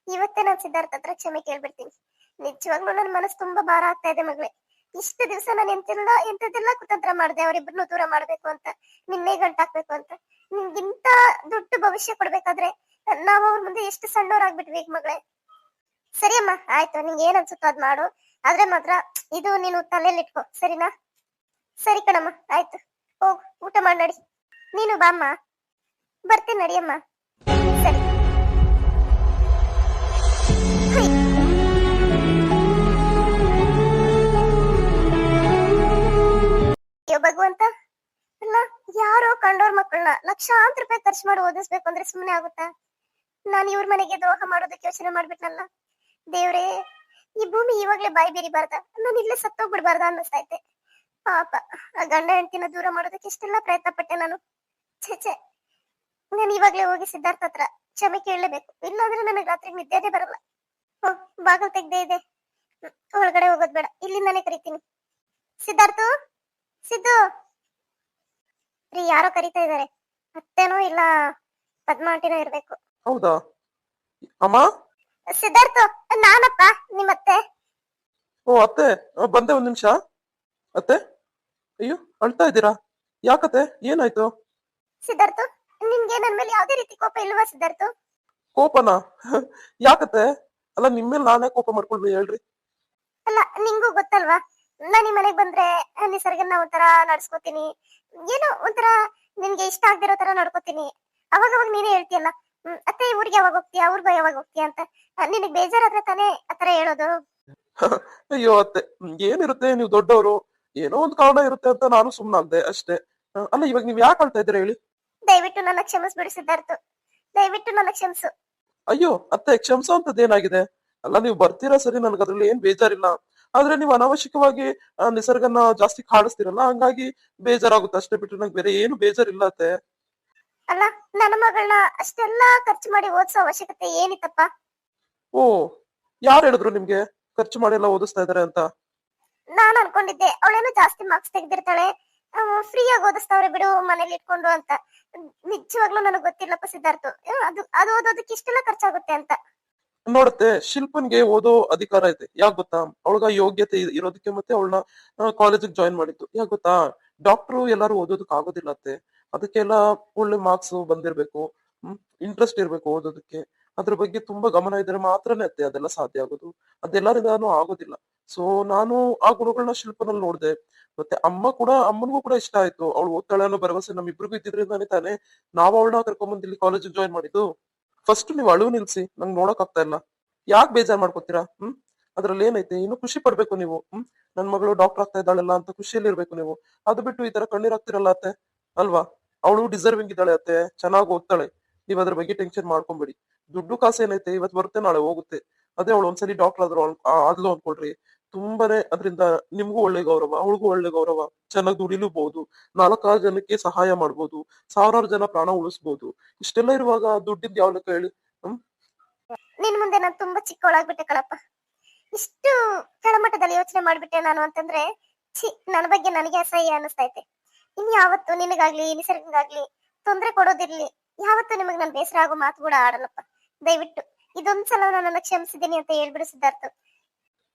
ಇವತ್ತೇ ನಾನು ಸಿದ್ಧಾರ್ಥ ಹತ್ರ ಕ್ಷಮೆ ಕೇಳ್ಬಿಡ್ತೀನಿ. ನಿಜವಾಗ್ಲೂ ನನ್ನ ಮನಸ್ಸು ತುಂಬಾ ಭಾರ ಆಗ್ತಾ ಇದೆ ಮಗಳೇ ಇಷ್ಟು ದಿವಸ ನಾನು ಎಂತೆಲ್ಲ ಎಂತದೆಲ್ಲ ಕುತಂತ್ರ ಮಾಡಿದೆ ಅವರಿಬ್ಬರನ್ನು ದೂರ ಮಾಡ್ಬೇಕು ಅಂತ, ನಿನ್ನೆ ಗಂಟಾಕ್ಬೇಕು ಅಂತ. ನಿನ್ಗಿಂತ ದೊಡ್ಡ ಭವಿಷ್ಯ ಕೊಡ್ಬೇಕಾದ್ರೆ ನಾವ್ ಅವ್ರ ಮುಂದೆ ಎಷ್ಟು ಸಣ್ಣವ್ರಾಗ್ಬಿಟ್ವಿ ಈಗ ಮಗಳೇ ಸರಿ ಅಮ್ಮ, ಆಯ್ತು, ನಿಂಗೆ ಏನ್ ಅನ್ಸುತ್ತೋ ಅದ್ ಮಾಡು. ಆದ್ರೆ ಮಾತ್ರ ಇದು ನೀನು ತಲೆಯಲ್ಲಿ ಇಟ್ಕೋ, ಸರಿನಾ? ಸರಿ ಕಣಮ್ಮ, ಆಯ್ತು. ಹೋಗ್, ಊಟ ಮಾಡಿ ನಡಿ. ನೀನು ಬಾಮ್ಮ. ಬರ್ತೀನಿ ನಡಿಯಮ್ಮ ಅಯ್ಯೋ ಭಗವಂತ. ಅಲ್ಲ, ಯಾರೋ ಕಂಡೋರ್ ಮಕ್ಕಳನ್ನ ಲಕ್ಷಾಂತರ ರೂಪಾಯಿ ಖರ್ಚು ಮಾಡಿ ಓದಿಸ್ಬೇಕು ಅಂದ್ರೆ ಸುಮ್ಮನೆ ಆಗುತ್ತಾ? ನಾನು ಇವ್ರ ಮನೆಗೆ ದ್ರೋಹ ಮಾಡೋದಕ್ಕೆ ಯೋಚನೆ ಮಾಡ್ಬಿಟ್ನಲ್ಲ? ದೇವ್ರೇ, ಈ ಭೂಮಿ ಇವಾಗ್ಲೇ ಬಾಯಿ ಬೀರಿಬಾರ್ದ ನಾನು ಇಲ್ಲೇ ಸತ್ತೋಗ್ಬಿಡ್ಬಾರ್ದ ಅನ್ನಿಸ್ತೈತೆ ಪಾಪ, ಆ ಗಂಡ ಹೆಂಡತಿನ ದೂರ ಮಾಡೋದಕ್ಕೆ ಇಷ್ಟೆಲ್ಲ ಪ್ರಯತ್ನ ಪಟ್ಟೆ ನಾನು. ಛೆ ಛೆ. ನಾನು ಇವಾಗ್ಲೇ ಹೋಗಿ ಸಿದ್ಧಾರ್ಥ ಹತ್ರ ಕ್ಷಮೆ ಕೇಳಲೇಬೇಕು. ಇಲ್ಲಾಂದ್ರೆ ನನಗೆ ರಾತ್ರಿ ನಿದ್ದೆ ಬರಲ್ಲ. ಓ, ಬಾಗಲ್ ತೆಗ್ದೇ ಇದೆ. ಒಳಗಡೆ ಹೋಗೋದ್ ಬೇಡ. ಇಲ್ಲಿಂದಾನೇ ಕರಿತೀನಿ. ಸಿದ್ಧಾರ್ಥು? ಸಿದ್ದು. ರೀ ಯಾರೋ ಕರಿತಾ ಇದಾರೆ. ಅತ್ತೇನೋ ಇಲ್ಲ ಪದ್ಮಾಂಟಿನೋ ಇರ್ಬೇಕು. ಹೌದಾ? ಅಮ್ಮ? ಸಿದ್ಧಾರ್ಥ ನಾನಪ್ಪ ನಿಮ್ಮತ್ತೆ ಓ ಅತ್ತೆ ಬಂದೆ ಒಂದ್ ನಿಮಿಷ. ಅತ್ತೆ ಅಯ್ಯೋ ಅಳ್ತಾ ಇದ್ದೀರಾ? ಯಾಕತ್ತೆ ಏನಾಯ್ತು? ಸಿದ್ಧಾರ್ಥ ನಿಮ್ಗೆ ನನ್ ಮೇಲೆ ಯಾವ್ದೇ ರೀತಿ ಕೋಪ ಇಲ್ವಾ ಸಿದ್ಧಾರ್ಥ? ಕೋಪನ? ಯಾಕತ್ತೆ? ಅಲ್ಲ ನಿಮ್ಮೇಲೆ ನಾನೇ ಕೋಪ ಮಾಡ್ಕೊಳ್ಬೇಕು ಹೇಳ್ರಿ. ಅಲ್ಲ ನಿಂಗೂ ಗೊತ್ತಲ್ವಾ? ನಾನ್ ನಿಮ್ ಮನೆಗ್ ಬಂದ್ರೆ ನಿಸರ್ಗನ ಒಂಥರ ನಡ್ಸ್ಕೊತೀನಿ. ಏನೋ ಒಂಥರ ನಿನ್ಗೆ ಇಷ್ಟ ಆಗ್ದಿರೋ ತರ ನಡ್ಕೋತೀನಿ. ಅವಾಗ ಅವಾಗ ನೀನೇ ಹೇಳ್ತೀಯಲ್ಲ ಹ್ಮ್, ಅತ್ತೆ ಊರಿಗೆ ಯಾವಾಗ ಹೋಗ್ತೀಯಾ? ಬಾಯ್ ಯಾವಾಗ ಹೋಗ್ತೀಯ? ಅಂತ. ನಿನಗ್ ಬೇಜಾರಾದ್ರೆ ತಾನೇ ಆತರ ಹೇಳೋದು. [laughs] ಅಯ್ಯೋ ಅತ್ತೆ ಏನಿರುತ್ತೆ? ನೀವು ದೊಡ್ಡವರು. ಏನೋ ಒಂದ್ ಕಾರಣ ಇರುತ್ತೆ ಅಂತ ನಾನು ಸುಮ್ನಾಗ್ದೆ ಅಷ್ಟೇ. ಅಲ್ಲ ಇವಾಗ ನೀವ್ ಯಾಕೆ ಅಳ್ತಾ ಇದ್ದೀರಾ ಹೇಳಿ? ದಯವಿಟ್ಟು ನನ್ನ ಕ್ಷಮಿಸ್ಬಿಡು ಸಿದ್ಧಾರ್ಥ. ದಯವಿಟ್ಟು ನನ್ನ ಕ್ಷಮಸು. ಅಯ್ಯೋ ಅತ್ತೆ ಕ್ಷಮಿಸೋ ಅಂತದ್ ಏನಾಗಿದೆ ಅಲ್ಲ ನೀವು ಬರ್ತೀರಾ ಸರಿ? ನನ್ಗೆ ಅದ್ರಲ್ಲಿ ಏನ್ ಬೇಜಾರಿಲ್ಲ. ಆದ್ರೆ ನೀವು ಅನಾವಶ್ಯಕವಾಗಿ ನಿಸರ್ಗನ ಜಾಸ್ತಿ ಕಾಡಿಸ್ತಿರಲ್ಲ ಹಂಗಾಗಿ ಬೇಜಾರಾಗುತ್ತೆ. ಅಷ್ಟೇ ಬಿಟ್ಟು ನಂಗೆ ಬೇರೆ ಏನು ಬೇಜಾರ್ ಅತ್ತೆ ಅಲ್ಲ ನನ್ನ ಮಗಳನ್ನ ಅಷ್ಟೆಲ್ಲ ಖರ್ಚು ಮಾಡಿ ಓದಿಸೋ ಅವಶ್ಯಕತೆ ಏನಿತ್ತಪ್ಪ? ಓ ಯಾರು ಹೇಳಿದ್ರು ನಿಮ್ಗೆ ಖರ್ಚು ಮಾಡಿ ಎಲ್ಲ ಓದಿಸ್ತಾ ಇದಾರೆ ಅಂತ? ನಾನ್ ಅನ್ಕೊಂಡಿದ್ದೆ ಅವಳೇನು ಜಾಸ್ತಿ ಮಾರ್ಕ್ಸ್ ತೆಗ್ದಿರ್ತಾಳೆ ಫ್ರೀಯಾಗಿ ಓದಿಸ್ತಾವ್ರೆ ಬಿಡು ಮನೇಲಿ ಇಟ್ಕೊಂಡು ಅಂತ. ನಿಜವಾಗ್ಲೂ ನನಗೆ ಗೊತ್ತಿಲ್ಲಪ್ಪ ಸಿದ್ಧಾರ್ಥ. ಅದು ಅದು ಓದೋದಕ್ಕೆ ಇಷ್ಟೆಲ್ಲ ಖರ್ಚಾಗುತ್ತೆ ಅಂತ. ನೋಡುತ್ತೆ, ಶಿಲ್ಪನ್ಗೆ ಓದೋ ಅಧಿಕಾರ ಇದೆ. ಯಾಕೆ ಗೊತ್ತಾ? ಅವಳಗ ಯೋಗ್ಯತೆ ಇರೋದಕ್ಕೆ ಮತ್ತೆ ಅವಳನ್ನ ಕಾಲೇಜಿಗೆ ಜಾಯಿನ್ ಮಾಡಿದ್ದು. ಯಾಕೆ ಗೊತ್ತಾ? ಡಾಕ್ಟ್ರು ಎಲ್ಲಾರು ಓದೋದಕ್ಕೆ ಆಗೋದಿಲ್ಲ ಅತ್ತೆ ಅದಕ್ಕೆಲ್ಲ ಒಳ್ಳೆ ಮಾರ್ಕ್ಸ್ ಬಂದಿರ್ಬೇಕು. ಇಂಟ್ರೆಸ್ಟ್ ಇರ್ಬೇಕು ಓದೋದಕ್ಕೆ. ಅದ್ರ ಬಗ್ಗೆ ತುಂಬಾ ಗಮನ ಇದ್ರೆ ಮಾತ್ರನೇ ಅತ್ತೆ, ಅದೆಲ್ಲ ಸಾಧ್ಯ ಆಗೋದು. ಅದೆಲ್ಲರಿಂದಾನು ಆಗೋದಿಲ್ಲ. ಸೊ ನಾನು ಆ ಗುಣಗಳನ್ನ ಶಿಲ್ಪನಲ್ಲಿ ನೋಡ್ದೆ. ಮತ್ತೆ ಅಮ್ಮ ಕೂಡ, ಅಮ್ಮನಿಗೂ ಕೂಡ ಇಷ್ಟ ಆಯ್ತು. ಅವಳು ಓದ್ತಾಳೆ ಅನ್ನೋ ಭರವಸೆ ನಮ್ಮಿಬ್ರಿಗೂ ಇದ್ದಿದ್ರಿಂದಾನೇ ತಾನೇ ನಾವು ಅವಳನ್ನ ಕರ್ಕೊಂಡ್ ಇಲ್ಲಿ ಕಾಲೇಜಿಗೆ ಜಾಯಿನ್ ಮಾಡಿದ್ದು. ಫಸ್ಟ್ ನೀವು ಅಳು ನಿಲ್ಸಿ, ನಂಗೆ ನೋಡಕ್ ಆಗ್ತಾ ಇಲ್ಲ. ಯಾಕೆ ಬೇಜಾರ್ ಮಾಡ್ಕೋತೀರಾ? ಹ್ಮ್? ಅದ್ರಲ್ಲಿ ಏನೈತೆ? ಇನ್ನು ಖುಷಿ ಪಡ್ಬೇಕು ನೀವು. ಹ್ಮ್? ನನ್ ಮಗಳು ಡಾಕ್ಟರ್ ಆಗ್ತಾ ಇದ್ದಾಳಲ್ಲ ಅಂತ ಖುಷಿಯಲ್ಲಿ ಇರ್ಬೇಕು ನೀವು. ಅದು ಬಿಟ್ಟು ಈ ತರ ಕಣ್ಣೀರ್ ಹಾಕ್ತಿರಲ್ಲ ಅತ್ತೆ? ಅಲ್ವಾ? ಅವಳು ಡಿಸರ್ವಿಂಗ್ ಇದ್ದಾಳೆ ಅತ್ತೆ. ಚೆನ್ನಾಗಿ ಓದ್ತಾಳೆ. ನೀವ್ ಅದ್ರ ಬಗ್ಗೆ ಟೆನ್ಷನ್ ಮಾಡ್ಕೊಂಬೇಡಿ. ದುಡ್ಡು ಕಾಸು ಏನೈತೆ? ಇವತ್ ಬರುತ್ತೆ, ನಾಳೆ ಹೋಗುತ್ತೆ. ಅದೇ ಅವಳು ಒಂದ್ಸಲಿ ಡಾಕ್ಟರ್ ಆದ್ರೂ ಆದ್ಲು ಅನ್ಕೊಳ್ರಿ. ತುಂಬಾನೇ ಅದರಿಂದ ನಿಮ್ಗೂ ಒಳ್ಳೆ ಗೌರವ, ಅವಳಿಗೂ ಒಳ್ಳೆ ಗೌರವ. ಚೆನ್ನಾಗಿ ದುಡಿಲೂಬಹುದು ನಾಲ್ಕಾರು ಜನಕ್ಕೆ ಸಹಾಯ ಮಾಡ್ಬೋದು, ಸಾವಿರಾರು ಜನ ಪ್ರಾಣ ಉಳಿಸ್ಬೋದು. ಇಷ್ಟೆಲ್ಲ ಇರುವಾಗ ದುಡ್ಡಿಂದ ಯಾವ ಲೆಕ್ಕ ಹೇಳಿ? ನಿನ್ ಮುಂದೆ ನಾನು ತುಂಬಾ ಚಿಕ್ಕವಳಾಗ್ಬಿಟ್ಟೆ ಕಣಪ್ಪ. ಇಷ್ಟು ಕೆಳಮಟ್ಟದಲ್ಲಿ ಯೋಚನೆ ಮಾಡ್ಬಿಟ್ಟೆ ನಾನು ಅಂತಂದ್ರೆ, ಛಿ ನನ್ನ ಬಗ್ಗೆ ನನಗೆ ಅಸಹ್ಯ ಅನಿಸ್ತೈತೆ. ಇನ್ ಯಾವತ್ತು ನಿನಗಾಗ್ಲಿ ನಿಸರ್ಗಂಗಾಗ್ಲಿ ತೊಂದ್ರೆ ಕೊಡೋದಿರ್ಲಿ, ಯಾವತ್ತು ನಿಮಗ್ ನನ್ ಬೇಸರ ಆಗೋ ಮಾತು ಕೂಡ ಆಡಲ್ಲಪ್ಪ. ದಯವಿಟ್ಟು, ಇದೊಂದ್ಸಲ ನನ್ನನ್ನು ಕ್ಷಮಿಸಿದ್ದೀನಿ ಅಂತ ಹೇಳ್ಬಿಡು ಸಿದ್ಧಾರ್ಥ.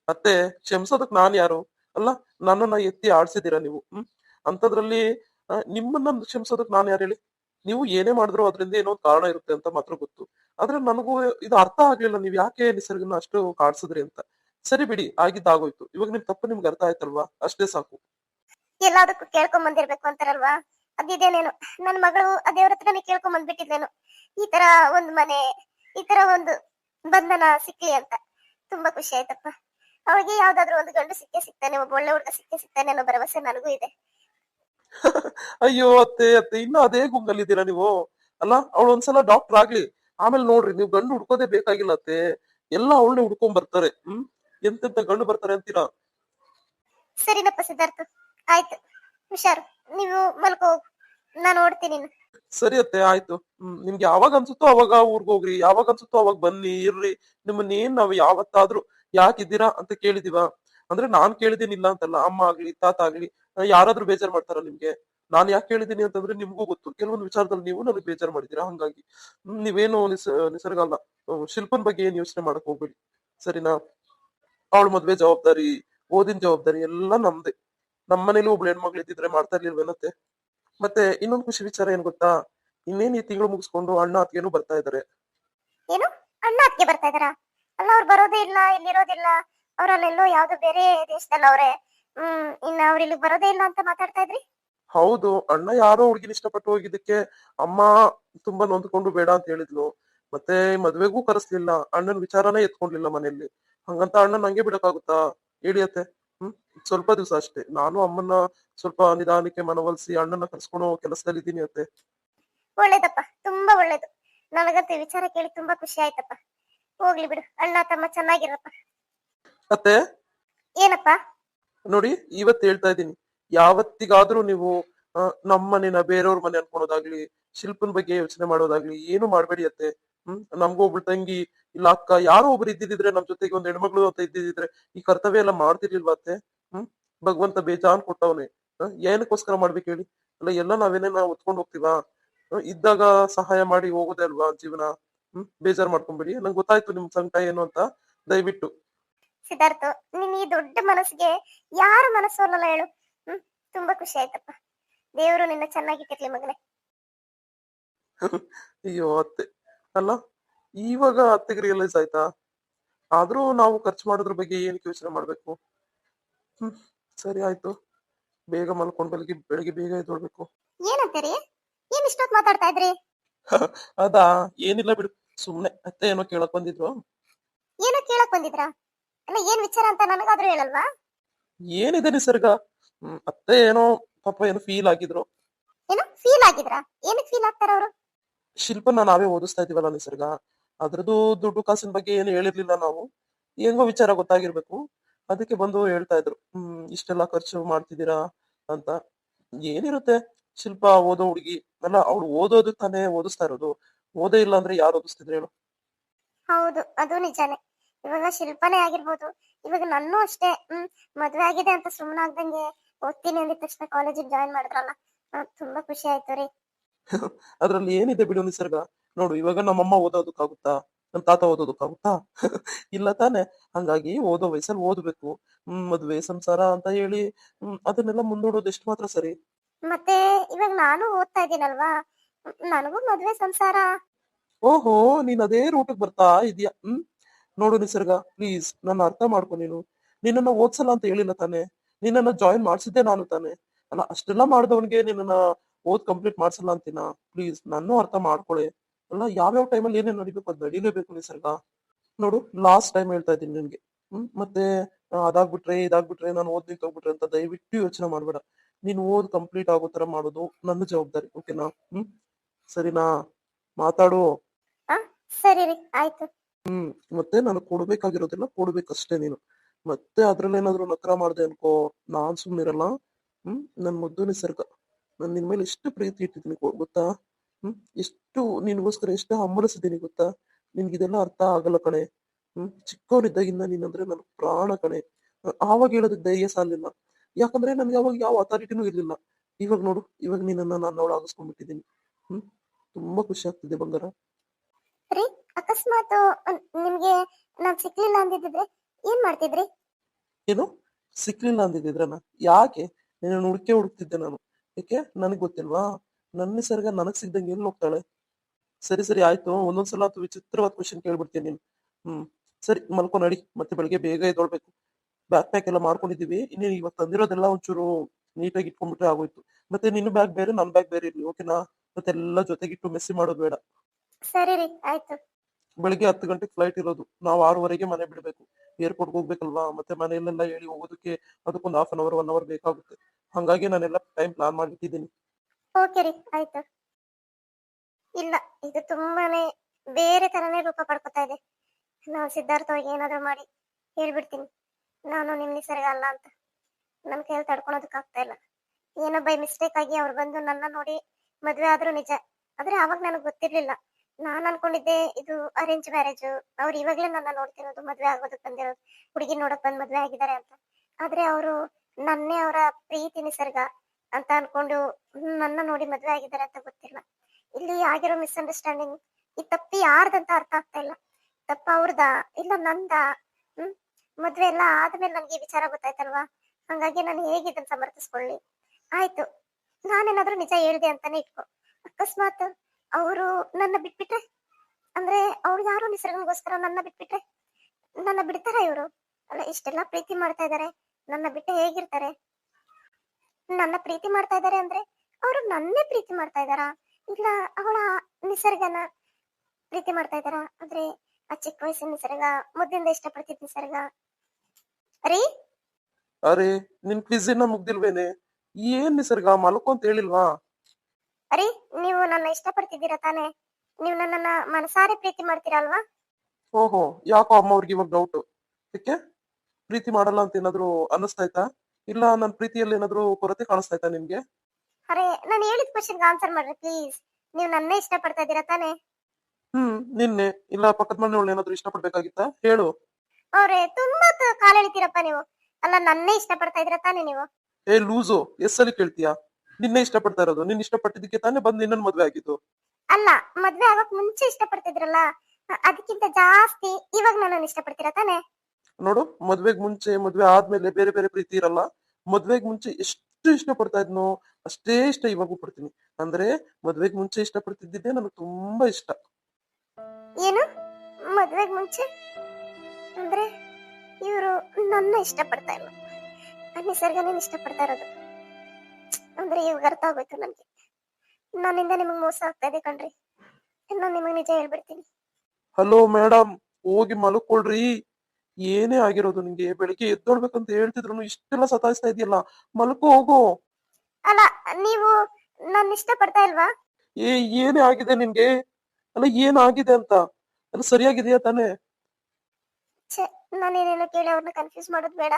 ಮತ್ತೆ ಕ್ಷಮಿಸೋದಕ್ ನಾನ್ ಯಾರು? ಅಲ್ಲ, ನನ್ನನ್ನ ಎತ್ತಿ ಆಡ್ಸಿದೀರ ನೀವು? ಹ್ಮ್? ಅಂತದ್ರಲ್ಲಿ ನಿಮ್ಮನ್ನ ಕ್ಷಮಿಸೋದಕ್ ನಾನ್ ಯಾರು ಹೇಳಿ? ನೀವು ಏನೇ ಮಾಡಿದ್ರು ಅದ್ರಿಂದ ಏನೋ ಕಾರಣ ಇರುತ್ತೆ ಅಂತ ಮಾತ್ರ ಗೊತ್ತು. ಆದ್ರೆ ನನಗೂ ಇದು ಅರ್ಥ ಆಗ್ಲಿಲ್ಲ, ನೀವು ಯಾಕೆ ನಿಸರ್ಗನ ಅಷ್ಟು ಕಾಡ್ಸಿದ್ರಿ ಅಂತ. ಸರಿ ಬಿಡಿ, ಆಗಿದ್ದಾಗೋಯ್ತು. ಇವಾಗ ನಿಮ್ ತಪ್ಪು ನಿಮ್ಗೆ ಅರ್ಥ ಆಯ್ತಲ್ವಾ? ಅಷ್ಟೇ ಸಾಕು. ಎಲ್ಲದಕ್ಕೂ ಕೇಳ್ಕೊಂಡ್ ಬಂದಿರ್ಬೇಕು ಅಂತಾರಲ್ವಾ? ಅದಿದೇನೇನು? ನನ್ ಮಗಳು ಆ ದೇವ್ರ ಹತ್ರನೇ ಕೇಳ್ಕೊಂಡ್ ಬಂದ್ಬಿಟ್ಟಿದ್ಲೇನು ಈ ತರ ಒಂದ್ ಮನೆ, ಈ ತರ ಒಂದು ಬಂಧನ ಸಿಕ್ಕಿ ಅಂತ. ತುಂಬಾ ಖುಷಿ ಆಯ್ತಪ್ಪ. ಅವಳಿಗೆ ಯಾವ್ದಾದ್ರು ಒಂದು ಗಂಡು ಸಿಕ್ಕೇ ಸಿಗ್ತಾನೆ ಒಬ್ಬ ಒಳ್ಳೆ ಹುಡುಗ ಸಿಕ್ಕೆ ಸಿಗ್ತಾನೆ ಅನ್ನೋ ಭರವಸೆ ನನಗೂ ಇದೆ. [laughs] ಅಯ್ಯೋ ಅತ್ತೆ ಅತ್ತೆ ಇನ್ನು ಅದೇ ಗುಂಗಲ್ಲಿದ್ದೀರಾ ನೀವು? ಅಲ್ಲ ಅವಳು ಒಂದ್ಸಲ ಡಾಕ್ಟರ್ ಆಗ್ಲಿ. ಆಮೇಲೆ ನೋಡ್ರಿ ನೀವು ಗಂಡು ಹುಡ್ಕೋದೇ ಬೇಕಾಗಿಲ್ಲ ಅತ್ತೆ. ಎಲ್ಲ ಅವಳನ್ನೇ ಹುಡ್ಕೊಂಡ್ ಬರ್ತಾರೆ. ಹ್ಮ್? ಎಂತೆಂತ ಗಂಡು ಬರ್ತಾರೆ ಅಂತೀರಾ? ಸರಿನಪ್ಪ ಸಿದ್ಧಾರ್ಥ ಆಯ್ತು. ಹುಷಾರು ನೀವು ಮಲ್ಕೋ ನಾನು ನೋಡ್ತೀನಿ ಸರಿ ಅತ್ತೆ ಆಯ್ತು. ಹ್ಮ್ ನಿಮ್ಗೆ ಯಾವಾಗ ಅನ್ಸುತ್ತೋ ಅವಾಗ ಊರ್ಗ್ ಹೋಗ್ರಿ. ಯಾವಾಗ ಅನ್ಸುತ್ತೋ ಅವಾಗ ಬನ್ನಿ ಇರ್ರಿ. ನಿಮ್ಮನ್ನೇನ್ ನಾವ್ ಯಾವತ್ತಾದ್ರೂ ಯಾಕಿದ್ದೀರಾ ಅಂತ ಕೇಳಿದೀವ? ಅಂದ್ರೆ ನಾನ್ ಕೇಳಿದೀನಿಲ್ಲ ಅಂತಲ್ಲ, ಅಮ್ಮ ಆಗ್ಲಿ, ತಾತ ಆಗ್ಲಿ ಯಾರಾದ್ರೂ ಬೇಜಾರ್ ಮಾಡ್ತಾರ ನಿಮ್ಗೆ? ನಾನ್ ಯಾಕೆ ಕೇಳಿದೀನಿ ಅಂತಂದ್ರೆ ನಿಮ್ಗೂ ಗೊತ್ತು. ಕೆಲವೊಂದು ವಿಚಾರದಲ್ಲಿ ನೀವು ನನಗೆ ಬೇಜಾರ್ ಮಾಡಿದೀರಾ? ಹಂಗಾಗಿ. ನೀವೇನು ನಿಸ, ನಿಸರ್ಗ ಅಲ್ಲ. ಶಿಲ್ಪನ್ ಬಗ್ಗೆ ಏನ್ ಯೋಚನೆ ಮಾಡಕ್ ಹೋಗ್ಬೇಡಿ. ಸರಿನಾ? ಅವಳ ಮದ್ವೆ ಜವಾಬ್ದಾರಿ, ಓದಿನ ಜವಾಬ್ದಾರಿ ಎಲ್ಲ ನಮ್ದೇ. ನಮ್ಮನೇಲಿ ಒಬ್ಳು ಹೆಣ್ಮಕ್ಳು ಇದ್ದಿದ್ರೆ ಮಾಡ್ತಾ ಇರ್ಲಿಲ್ವೇನತ್ತೆ ಮತ್ತೆ ಇನ್ನೊಂದು ಖುಷಿ ವಿಚಾರ ಏನ್ ಗೊತ್ತಾ? ಇನ್ನೇನ್ ಈ ತಿಂಗಳು ಮುಗಿಸ್ಕೊಂಡು ಅಣ್ಣ ಅತ್ತಿಗೆನು ಬರ್ತಾ ಇದಾರೆ? ಏನು? ಅಣ್ಣ ಬರೋದೇ ಇಲ್ಲ ಇಲ್ಲಿರೋದಿಲ್ಲ ಅವರಲ್ಲೆಲ್ಲೋ ಯಾವ್ದೋ ಬೇರೆ ದೇಶದಲ್ಲಿ ಅವ್ರೆ. ಹ್ಮ್ ಇನ್ನ ಅವ್ರಿಲ್ಲಿ ಬರೋದೇ ಇಲ್ಲ ಅಂತ ಮಾತಾಡ್ತಾ ಇದ್ರಿ? ಹೌದು ಅಣ್ಣ ಯಾರೋ ಹುಡುಗಿನ ಇಷ್ಟಪಟ್ಟು ಹೋಗಿದ್ದಕ್ಕೆ ಅಮ್ಮ ತುಂಬಾ ನೊಂದ್ಕೊಂಡು ಬೇಡ ಅಂತ ಹೇಳಿದ್ಲು. ಮತ್ತೆ ಮದ್ವೆಗೂ ಕರೆಸ್ಲಿಲ್ಲ ಅಣ್ಣನ ವಿಚಾರನೇ ಎತ್ಕೊಂಡ್ಲಿಲ್ಲ ಮನೆಯಲ್ಲಿ. ಹಂಗಂತ ಅಣ್ಣ ನಂಗೆ ಬಿಡಕ್ಕಾಗುತ್ತಾ? ಹೇಳಿಯತ್ತೆ ಹ್ಮ್ ಸ್ವಲ್ಪ ದಿವಸ ಅಷ್ಟೇ. ನಾನು ಅಮ್ಮನ್ನ ಸ್ವಲ್ಪ ನಿಧಾನಕ್ಕೆ ಮನವೊಲಿಸಿ ಅಣ್ಣನ ಕರ್ಸ್ಕೊಂಡು ಕೆಲಸದಲ್ಲಿ ಇದ್ದೀನಿ ಅತ್ತೆ. ಒಳ್ಳೇದಪ್ಪ ತುಂಬಾ ಒಳ್ಳೇದು. ನನಗಂತ ವಿಚಾರ ಕೇಳಿ ತುಂಬಾ ಖುಷಿ ಆಯ್ತಪ್ಪ. ಹೋಗ್ಲಿ ಬಿಡು. ಅಣ್ಣ ತಮ್ಮ ಚೆನ್ನಾಗಿರಪ್ಪ. ಅತ್ತೆ? ಏನಪ್ಪ? ನೋಡಿ ಇವತ್ತು ಹೇಳ್ತಾ ಇದ್ದೀನಿ. ಯಾವತ್ತಿಗಾದ್ರೂ ನೀವು ನಮ್ಮ ಮನೆನ ಬೇರೆಯವ್ರ ಮನೆ ಅನ್ಕೊಳೋದಾಗ್ಲಿ ಶಿಲ್ಪನ್ ಬಗ್ಗೆ ಯೋಚನೆ ಮಾಡೋದಾಗ್ಲಿ ಏನು ಮಾಡ್ಬೇಡಿ ಅತ್ತೆ. ಹ್ಮ್? ನಮ್ಗೂ ಒಬ್ಳು ತಂಗಿ ಇಲ್ಲ ಅಕ್ಕ ಯಾರೋ ಒಬ್ರು ಇದ್ದಿದ್ರೆ ನಮ್ ಜೊತೆಗೆ ಒಂದ್ ಹೆಣ್ಮಗಳು ಅಂತ ಇದ್ದಿದ್ರೆ ಈ ಕರ್ತವ್ಯ ಎಲ್ಲ ಮಾಡ್ತಿರ್ಲಿಲ್ವಾ ಅತ್ತೆ? ಹ್ಮ್? ಭಗವಂತ ಬೇಜಾನ್ ಕೊಟ್ಟವನೆ. ಏನಕ್ಕೋಸ್ಕರ ಮಾಡ್ಬೇಕು ಹೇಳಿ? ಅಲ್ಲ ಎಲ್ಲ ನಾವೇನೇ ನಾವು ಹೊತ್ಕೊಂಡು ಹೋಗ್ತೀವಾ? ಇದ್ದಾಗ ಸಹಾಯ ಮಾಡಿ ಹೋಗೋದೇ ಅಲ್ವಾ ಜೀವನ? ಹ್ಮ್ ಬೇಜಾರ್ ಮಾಡ್ಕೊಂಬೇಡಿ. ನಂಗೆ ಗೊತ್ತಾಯ್ತು ನಿಮ್ ಸಂಕಟ ಏನು ಅಂತ. ದಯವಿಟ್ಟು. ಸಿದ್ಧಾರ್ಥ ನಿನ್ ಈ ದೊಡ್ಡ ಮನಸ್ಸಿಗೆ ಯಾರ ಮನಸ್ಸು ಅಲ್ಲಲ್ಲ ಹೇಳು. ಹ್ಮ್ ತುಂಬಾ ಖುಷಿ ಆಯ್ತಪ್ಪ. ದೇವರು ನಿನ್ನ ಚೆನ್ನಾಗಿಟ್ಟಿರ್ಲಿ ಮಗನೇ. [laughs] ಅಯ್ಯೋ ಅತ್ತೆ. ಅಲ್ಲ ಇವಾಗ ಅತ್ತೆಗೆ ರಿಯಲೈಸ್ ಆಯ್ತಾ? ಆದ್ರೂ ನಾವು ಖರ್ಚು ಮಾಡೋದ್ರ ಬಗ್ಗೆ ಏನಕ್ಕೆ ಯೋಚನೆ ಮಾಡ್ಬೇಕು? ಹ್ಮ್ ಸರಿ ಆಯ್ತು. ಬೇಗ ಮಲ್ಕೊಂಡ್ ಬೆಳಗ್ಗೆ ಬೆಳಿಗ್ಗೆ ಬೇಗ ಎದ್ದೋಡ್ಬೇಕು ಏನಂತೀರಿ? ಏನ್ ಇಷ್ಟೊತ್ತು ಮಾತಾಡ್ತಾ ಇದ್ರಿ? [laughs] ಅದಾ? ಏನಿಲ್ಲ ಬಿಡು. ಸುಮ್ನೆ ಅತ್ತೆ ಏನೋ ಕೇಳಕ್ ಬಂದಿದ್ರು. ಏನೋ ಕೇಳಕ್ ಬಂದಿದ್ರಾ? ಅಲ್ಲ ಏನ್ ವಿಚಾರ ಅಂತ ನನಗಾದ್ರೂ ಹೇಳಲ್ವಾ? ಏನಿದೆ ನಿಸರ್ಗ? ಹ್ಮ್ ಅತ್ತೆ ಏನೋ ಪಾಪ ಏನೋ ಫೀಲ್ ಆಗಿದ್ರು. ಏನೋ ಫೀಲ್ ಆಗಿದ್ರಾ? ಏನಕ್ಕೆ ಫೀಲ್ ಆಗ್ತಾರ ಅವರು? ಶಿಲ್ಪನ ನಾವೇ ಓದಿಸ್ತಾ ಇದೀವಲ್ಲ ನಿಸರ್ಗ. ಅದ್ರದ್ದು ದುಡ್ಡು ಕಾಸಿನ ಬಗ್ಗೆ ಏನು ಹೇಳಿರ್ಲಿಲ್ಲ ನಾವು. ಹೆಂಗೋ ವಿಚಾರ ಗೊತ್ತಾಗಿರ್ಬೇಕು. ಅದಕ್ಕೆ ಬಂದು ಹೇಳ್ತಾ ಇದ್ರು. ಹ್ಮ್ ಇಷ್ಟೆಲ್ಲ ಖರ್ಚು ಮಾಡ್ತಿದ್ದೀರಾ ಅಂತ. ಏನಿರುತ್ತೆ? ಶಿಲ್ಪ ಓದೋ ಹುಡುಗಿ. ಅಲ್ಲ ಅವ್ಳು ಓದೋದು ತಾನೇ ಓದಿಸ್ತಾ ಇರೋದು. ಓದೇ ಇಲ್ಲ ಅಂದ್ರೆ ಯಾರು ಓದಿಸ್ತಿದ್ರು ಹೇಳು? ಹೌದು ಅದು ನಿಜಾನೇ. ಇವಾಗ ಶಿಲ್ಪನೇ ಆಗಿರ್ಬೋದು ಇವಾಗ ನನ್ನೂ ಅಷ್ಟೇ ಹ್ಮ್ ಮದ್ವೆ ಆಗಿದೆ ಅಂತ ಸುಮ್ಮನಾಗ್ದಂಗೆ ಓದ್ತೀನಿ ಅಂದಿದ ತಕ್ಷಣ ಕಾಲೇಜಿಗೆ ಜಾಯಿನ್ ಮಾಡಿದ್ರಲ್ಲ ಆ, ತುಂಬಾ ಖುಷಿ ಆಯ್ತು ರೀ. [laughs] ಅದ್ರಲ್ಲಿ ಏನಿದೆ ಬಿಡು ನಿಸರ್ಗ? ನೋಡು ಇವಾಗ ನಮ್ಮಮ್ಮ ಓದೋದಕ್ಕಾಗುತ್ತಾ? ನಮ್ ತಾತ ಓದೋದಕ್ಕಾಗುತ್ತಾ? [laughs] ಇಲ್ಲ ತಾನೆ. ಹಂಗಾಗಿ ಓದೋ ವಯಸ್ಸಲ್ಲಿ ಓದ್ಬೇಕು. ಹ್ಮ್ ಮದ್ವೆ ಸಂಸಾರ ಅಂತ ಹೇಳಿ ಹ್ಮ್ ಅದನ್ನೆಲ್ಲ ಮುಂದೂಡೋದು ಎಷ್ಟು ಮಾತ್ರ ಸರಿ. ಮತ್ತೆ ಇವಾಗ ನಾನು ಓದ್ತಾ ಇದ್ದೀನಲ್ವಾ? ನನಗೂ ಮದ್ವೆ ಸಂಸಾರ. ಓಹೋ, ನೀನ್ ಅದೇ ರೂಟಿಗೆ ಬರ್ತಾ ಇದೀಯಾ ಹ್ಮ್? ನೋಡು ನಿಸರ್ಗ ಪ್ಲೀಸ್ ನನ್ನ ಅರ್ಥ ಮಾಡ್ಕೊ ನೀನು. ನಿನ್ನನ್ನ ಓದ್ಸಲ್ಲ ಅಂತ ಹೇಳಿಲ್ಲ ತಾನೆ. ನಿನ್ನನ್ನ ಜಾಯಿನ್ ಮಾಡ್ಸಿದ್ದೆ ನಾನು ತಾನೆ. ಅಲ್ಲ, ಅಷ್ಟೆಲ್ಲ ಮಾಡ್ದವನ್ಗೆ ನಿನ್ನನ್ನ ಓದ್ ಕಂಪ್ಲೀಟ್ ಮಾಡ್ಸಲ್ಲ ಅಂತೀನ? ಪ್ಲೀಸ್ ನನ್ನೂ ಅರ್ಥ ಮಾಡ್ಕೊಳ್ಳಿ ಅಲ್ಲ, ಯಾವ್ಯಾವ ಟೈಮಲ್ಲಿ ಏನೇನ್ ನಡಿಬೇಕು ಅದ್ ನಡಿಲೇಬೇಕು ನಿಸರ್ಗ. ನೋಡು ಲಾಸ್ಟ್ ಟೈಮ್ ಹೇಳ್ತಾ ಇದ್ದೀನಿ ನಿನ್ಗೆ. ಹ್ಮ್? ಮತ್ತೆ ಅದಾಗ್ಬಿಟ್ರೆ, ಇದಾಗ್ಬಿಟ್ರೆ, ನಾನು ಓದ್ ನಿಂತೋಗ್ಬಿಟ್ರೆ ಅಂತ ದಯವಿಟ್ಟು ಯೋಚನೆ ಮಾಡ್ಬೇಡ. ನೀನ್ ಓದ್ ಕಂಪ್ಲೀಟ್ ಆಗೋ ತರ ಮಾಡೋದು ನನ್ನ ಜವಾಬ್ದಾರಿ ಓಕೆನಾ ಹ್ಮ್? ಸರಿನಾ ಮಾತಾಡು. ಆ ಸರಿ ರೀ ಆಯ್ತು. ಹ್ಮ್ ಮತ್ತೆ ನಾನು ಕೊಡ್ಬೇಕಾಗಿರೋದೆಲ್ಲ ಕೊಡ್ಬೇಕಷ್ಟೇ ನೀನು. ಮತ್ತೆ ಅದ್ರಲ್ಲಿ ಏನಾದ್ರು ನಕ್ರ ಮಾಡ್ದೆ ಅನ್ಕೋ ನಾನ್ ಸುಮ್ನಿರಲ್ಲ. ಹ್ಮ್ ನನ್ ಮುದ್ದು ನಿಸರ್ಗ. ನಾನ್ ನಿನ್ ಮೇಲೆ ಎಷ್ಟು ಪ್ರೀತಿ ಇಟ್ಟಿದ್ದೀನಿ ಗೊತ್ತಾ? ಹ್ಮ್ ಎಷ್ಟು ನಿನ್ಗೋಸ್ಕರ ಎಷ್ಟು ಹಂಬಲಿಸಿದ್ದೀನಿ ಗೊತ್ತಾ? ನಿನ್ಗಿದೆಲ್ಲ ಅರ್ಥ ಆಗಲ್ಲ ಕಣೆ. ಹ್ಮ್ ಚಿಕ್ಕವನಿದ್ದಾಗಿಂದ ನೀನಂದ್ರೆ ನನ್ ಪ್ರಾಣ ಕಣೆ. ಆವಾಗ ಹೇಳೋದಕ್ಕೆ ಧೈರ್ಯ ಸಾಲಿಲ್ಲ. ಯಾಕಂದ್ರೆ ನನ್ಗೆ ಅವಾಗ ಯಾವ ಅಥಾರಿಟಿನೂ ಇರ್ಲಿಲ್ಲ. ಇವಾಗ ನೋಡು ಇವಾಗ ನಿನ್ನನ್ನ ನಾನು ಅವಳು ಆಗಿಸ್ಕೊಂಡ್ಬಿಟ್ಟಿದ್ದೀನಿ ಹ್ಮ್? ತುಂಬಾ ಖುಷಿ ಆಗ್ತಿದೆ ಬಂಗಾರ. ರೀ ಅಕಸ್ಮಾತ್ ಅಹ್, ನಿಮ್ಗೆ ನಾನ್ ಸಿಕ್ಲಿಲ್ಲ ಅಂದಿದ್ರೆ ಏನ್ ಮಾಡ್ತಿದ್ರಿ? ಏನು? ಸಿಕ್ಲಿಲ್ಲ ಅಂದಿದ್ರನ ಯಾಕೆ? ನಿನ್ನ ಹುಡುಕೆ ಹುಡುಕ್ತಿದ್ದೆ ನಾನು. ಯಾಕೆ ನನಗ್ ಗೊತ್ತಿಲ್ವಾ? ನನ್ನ ಸರ್ಗ ನನಗ್ ಸಿಗ್ದಂಗೆ ಎಲ್ಲಿ ಹೋಗ್ತಾಳೆ? ಸರಿ ಸರಿ ಆಯ್ತು. ಒಂದೊಂದ್ಸಲ ಅಥವಾ ವಿಚಿತ್ರವಾದ ಕ್ವಶನ್ ಕೇಳ್ಬಿಡ್ತೀನಿ ನೀನು. ಹ್ಮ್. ಸರಿ ಮಲ್ಕೊ ನಡಿ ಮತ್ತೆ ಬೆಳಿಗ್ಗೆ ಬೇಗ ಎದ್ದೊಳ್ಬೇಕು. ಬ್ಯಾಗ್ ಪ್ಯಾಕ್ ಎಲ್ಲ ಮಾಡ್ಕೊಂಡಿದೀವಿ ಇನ್ನೇನು ಇವತ್ತು ತಂದಿರೋದೆಲ್ಲ ಒಂಚೂರು ನೀಟಾಗಿ ಇಟ್ಕೊಂಡ್ಬಿಟ್ರೆ ಆಗೋಯ್ತು. ಮತ್ತೆ ನಿನ್ನ ಬ್ಯಾಗ್ ಬೇರೆ ನನ್ನ ಬ್ಯಾಗ್ ಬೇರೆ ಇರ್ಲಿ ಓಕೆನಾ? ಮತ್ತೆ ಎಲ್ಲ ಜೊತೆಗಿಟ್ಟು ಮೆಸ್ಸಿ ಮಾಡೋದು ಬೇಡ. ಸರಿ ರೀ ಆಯ್ತು. ಬೆಳಿಗ್ಗೆ ಹತ್ತು ಗಂಟೆಗೆ ಫ್ಲೈಟ್ ಇರೋದು. ನಾವು ಆರೂವರೆಗೆ ಮನೆ ಬಿಡಬೇಕು. ಏರ್ಪೋರ್ಟ್ ಹೋಗ್ಬೇಕಲ್ವಾ? ಮತ್ತೆ ಮನೆಯಲ್ಲೆಲ್ಲ ಹೇಳಿ ಹೋಗೋದಕ್ಕೆ ಅದಕ್ಕೊಂದು half an hour one hour ಬೇಕಾಗುತ್ತೆ. ಹಂಗಾಗಿ ನಾನೆಲ್ಲ ಟೈಮ್ ಪ್ಲಾನ್ ಮಾಡಿಟ್ಟಿದ್ದೀನಿ ಓಕೆ ರೀ ಆಯ್ತು. ಇಲ್ಲ ಇದು ತುಂಬಾನೇ ಬೇರೆ ತರನೇ ರೂಪ ಪಡ್ಕೊತಾ ಇದೆ. ನಾವು ಸಿದ್ಧಾರ್ಥ ಹೋಗಿ ಏನಾದ್ರು ಮಾಡಿ ಹೇಳ್ಬಿಡ್ತೀನಿ. ನಾನು ನಿಮ್ಮ ನಿಸರ್ಗ ಅಲ್ಲ ಅಂತ. ನನ್ ಕೈಯಲ್ಲಿ ತಡ್ಕೊಳೋದಕ್ಕಾಗ್ತಾ ಇಲ್ಲ. ಏನೋ ಬೈ ಮಿಸ್ಟೇಕ್ ಆಗಿ ಅವ್ರು ಬಂದು ನನ್ನ ನೋಡಿ ಮದ್ವೆ ಆದ್ರೂ ನಿಜ. ಆದ್ರೆ ಅವಾಗ ನನಗೆ ಗೊತ್ತಿರ್ಲಿಲ್ಲ. ನಾನ್ ಅನ್ಕೊಂಡಿದ್ದೆ ಇದು ಅರೇಂಜ್ ಮ್ಯಾರೇಜ್ ಅವ್ರು ಇವಾಗ್ಲೇ ನನ್ನ ನೋಡ್ತಿರೋದು ಮದ್ವೆ ಆಗೋದಕ್ಕೆ ಬಂದಿರೋದು. ಹುಡುಗಿ ನೋಡಕ್ ಬಂದ್ ಮದ್ವೆ ಆಗಿದ್ದಾರೆ ಅಂತ. ಆದ್ರೆ ಅವರು ನನ್ನೇ ಅವರ ಪ್ರೀತಿ ನಿಸರ್ಗ ಅಂತ ಅನ್ಕೊಂಡು ನನ್ನ ನೋಡಿ ಮದ್ವೆ ಆಗಿದ್ದಾರೆ ಅಂತ ಗೊತ್ತಿಲ್ಲ. ಇಲ್ಲಿ ಆಗಿರೋ ಮಿಸ್ಅಂಡರ್ಸ್ಟ್ಯಾಂಡಿಂಗ್ ಈ ತಪ್ಪಿ ಯಾರ್ದಂತ ಅರ್ಥ ಆಗ್ತಾ ಇಲ್ಲ. ತಪ್ಪ ಅವ್ರದಾ? ಇಲ್ಲ ನಂದ? ಹ್ಮ್? ಮದ್ವೆ ಎಲ್ಲ ಆದ್ಮೇಲೆ ನನ್ಗೆ ವಿಚಾರ ಗೊತ್ತಾಯ್ತಲ್ವಾ? ಹಂಗಾಗಿ ನಾನು ಹೇಗೆ ಸಮರ್ಥಿಸ್ಕೊಳ್ಳಿ ಆಯ್ತು. ನಾನೇನಾದ್ರೂ ನಿಜ ಹೇಳ್ದೆ ಅಂತಾನೆ ಇಟ್ಕೊ. ಅಕಸ್ಮಾತ್ ಅವರು ನನ್ನ ಬಿಟ್ಬಿಟ್ರೆ? ಅಂದ್ರೆ ಅವ್ರು ಯಾರು ನಿಸರ್ಗನಿಗೋಸ್ಕರ ನನ್ನ ಬಿಟ್ಬಿಟ್ರೆ? ನನ್ನ ಬಿಡ್ತಾರ ಇವರು? ಅಲ್ಲ, ಇಷ್ಟೆಲ್ಲ ಪ್ರೀತಿ ಮಾಡ್ತಾ ಇದಾರೆ. ನನ್ನ ಬಿಟ್ಟು ಹೇಗಿರ್ತಾರೆ? ನನ್ನ ಪ್ರೀತಿ ಮಾಡ್ತಾ ಇದಾರೆ ಅಂದ್ರೆ ಅವರು ನನ್ನೇ ಪ್ರೀತಿ ಮಾಡ್ತಾ ಇದಾರಾ? ಇಲ್ಲ, ಅವಳ ನಿಸರ್ಗನ ಪ್ರೀತಿ ಮಾಡ್ತಾ ಇದಾರ? ಅಂದ್ರೆ ಆ ಚಿಕ್ಕ ವಯಸ್ಸಿನ ನಿಸರ್ಗ ಮುದ್ದಿಂದ ಇಷ್ಟಪಡ್ತಿದ್ ನಿಸರ್ಗ. ಅರೇ ಅರೆ, ನಿನ್ ಕ್ವಿಜ್ ಇನ್ನ ಮುಗ್ದಿಲ್ವೇನೆ? ಏನ್ ನಿಸರ್ಗ ಮಲ್ಕೊ ಅಂತ ಹೇಳಿಲ್ವಾ? ಅರೇ ನೀವು ನನ್ನ ಇಷ್ಟಪಡ್ತಿದ್ದೀರಾ ತಾನೇ? ನೀವು ನನ್ನನ್ನ ಮನಸಾರೆ ಪ್ರೀತಿ ಮಾಡ್ತೀರಾ ಅಲ್ವಾ ಓಹೋ ಯಾಕೋ ಅಮ್ಮ ಅವ್ರಿಗೆ ಇವಾಗ ಡೌಟ್ ಯಾಕೆ? ಪ್ರೀತಿ ಮಾಡಲ್ಲ ಅಂತ ಏನಾದ್ರು ಅನ್ನಿಸ್ತಾಯ್ತಾ ಇಲ್ಲ ನನ್ನ ಪ್ರೀತಿಯಲ್ಲಿ ಏನಾದ್ರು ಕೊರತೆ ಕಾಣಿಸ್ತಾಯ್ತಾ ನಿಮ್ಗೆ? ಅರೆ ನಾನು ಹೇಳಿದ ಕ್ವಶನ್ಗೆ ಆನ್ಸರ್ ಮಾಡ್ರಿ ಪ್ಲೀಸ್ ನೀವು ನನ್ನೇ ಇಷ್ಟಪಡ್ತಾ ಇದ್ದೀರಾ ತಾನೇ? ಹ್ಮ್ ನಿನ್ನೆ. ಇಲ್ಲ ಪಕ್ಕದ ಮನೆಯವಳು ಏನಾದ್ರು ಇಷ್ಟಪಡ್ಬೇಕಾಗಿತ್ತಾ? ಹೇಳು. ಅವ್ರೆ ತುಂಬಾ ಕಾಲ ಕಾಲ್ ಎಳಿತೀರಪ್ಪ ನೀವು. ಅಲ್ಲ ನನ್ನೇ ಇಷ್ಟಪಡ್ತಾ ಇದ್ದೀರಾ ತಾನೇ ನೀವು? ಏ ಲೂಸು ಎಸ್ಸಲ್ಲಿ ಕೇಳ್ತೀಯಾ? ನಿನ್ನೆ ಇಷ್ಟಪಡ್ತಾ ಇರೋದು ನಿನ್ ಇಷ್ಟಪಟ್ಟಿದ್ದಕ್ಕೆ ತಾನೇ ಬಂದು ನಿನ್ನನ್ ಮದ್ವೆ ಆಗಿದ್ದು. ಅಲ್ಲ ಮದ್ವೆ ಆಗಕ್ ಮುಂಚೆ ಇಷ್ಟಪಡ್ತಿದ್ರಲ್ಲ? ಅದಕ್ಕಿಂತ ಜಾಸ್ತಿ ಇವಾಗ ನನ್ನನ್ನು ಇಷ್ಟಪಡ್ತೀರಾ ತಾನೇ? ನೋಡು ಮದ್ವೆಗ್ ಮುಂಚೆ ಮದ್ವೆ ಆದ್ಮೇಲೆ ಬೇರೆ ಬೇರೆ ಪ್ರೀತಿ ಇರಲ್ಲ. ಮದ್ವೆಗ್ ಮುಂಚೆ ಎಷ್ಟು ಇಷ್ಟಪಡ್ತಾ ಇದ್ನೋ ಅಷ್ಟೇ ಇಷ್ಟ ಇವಾಗೂ ಪಡ್ತೀನಿ. ಅಂದ್ರೆ ಮದ್ವೆಗ್ ಮುಂಚೆ ಇಷ್ಟಪಡ್ತಿದ್ದಿದ್ದೆ ನನಗೆ ತುಂಬಾ ಇಷ್ಟ. ಏನು? ಮದ್ವೆಗ್ ಮುಂಚೆ? ಅಂದ್ರೆ ಇವರು ನನ್ನ ಇಷ್ಟಪಡ್ತಾ ಇಲ್ಲ ಆ ನಿಸರ್ಗನೇ ಇಷ್ಟಪಡ್ತಾ ಇರೋದು. ಅಂದ್ರೆ ಇವಾಗ ಅರ್ಥ ಆಗೋಯ್ತು ನನ್ಗೆ. ನನ್ನಿಂದ ನಿಮಗ್ ಮೋಸ ಆಗ್ತಾ ಇದೆ ಕಣ್ರಿ. ನಾನು ನಿಮಗ್ ನಿಜ ಹೇಳ್ಬಿಡ್ತೀನಿ. ಹಲೋ ಮೇಡಮ್ ಹೋಗಿ ಮಲ್ಕೊಳ್ರಿ. ಏನೇ ಆಗಿರೋದು ನಿಂಗೆ? ಬೆಳಿಗ್ಗೆ ಎದ್ದೋಳ್ಬೇಕಂತ ಹೇಳ್ತಿದ್ರು ಇಷ್ಟೆಲ್ಲ ಸತಾಯಿಸ್ತಾ ಇದೆಯಲ್ಲ ಮಲ್ಕೋ ಹೋಗೋ. ಅಲ್ಲ ನೀವು ನನ್ನ ಇಷ್ಟಪಡ್ತಾ ಇಲ್ವಾ? ಏ ಏನೇ ಆಗಿದೆ ನಿನ್ಗೆ? ಅಲ್ಲ ಏನಾಗಿದೆ ಅಂತ? ಅಲ್ಲ ಸರಿಯಾಗಿದೆಯಾ ತಾನೇ? ಛೆ ಏನೇನೋ ಕೇಳಿ ಅವ್ರನ್ನ ಕನ್ಫ್ಯೂಸ್ ಮಾಡೋದು ಬೇಡ.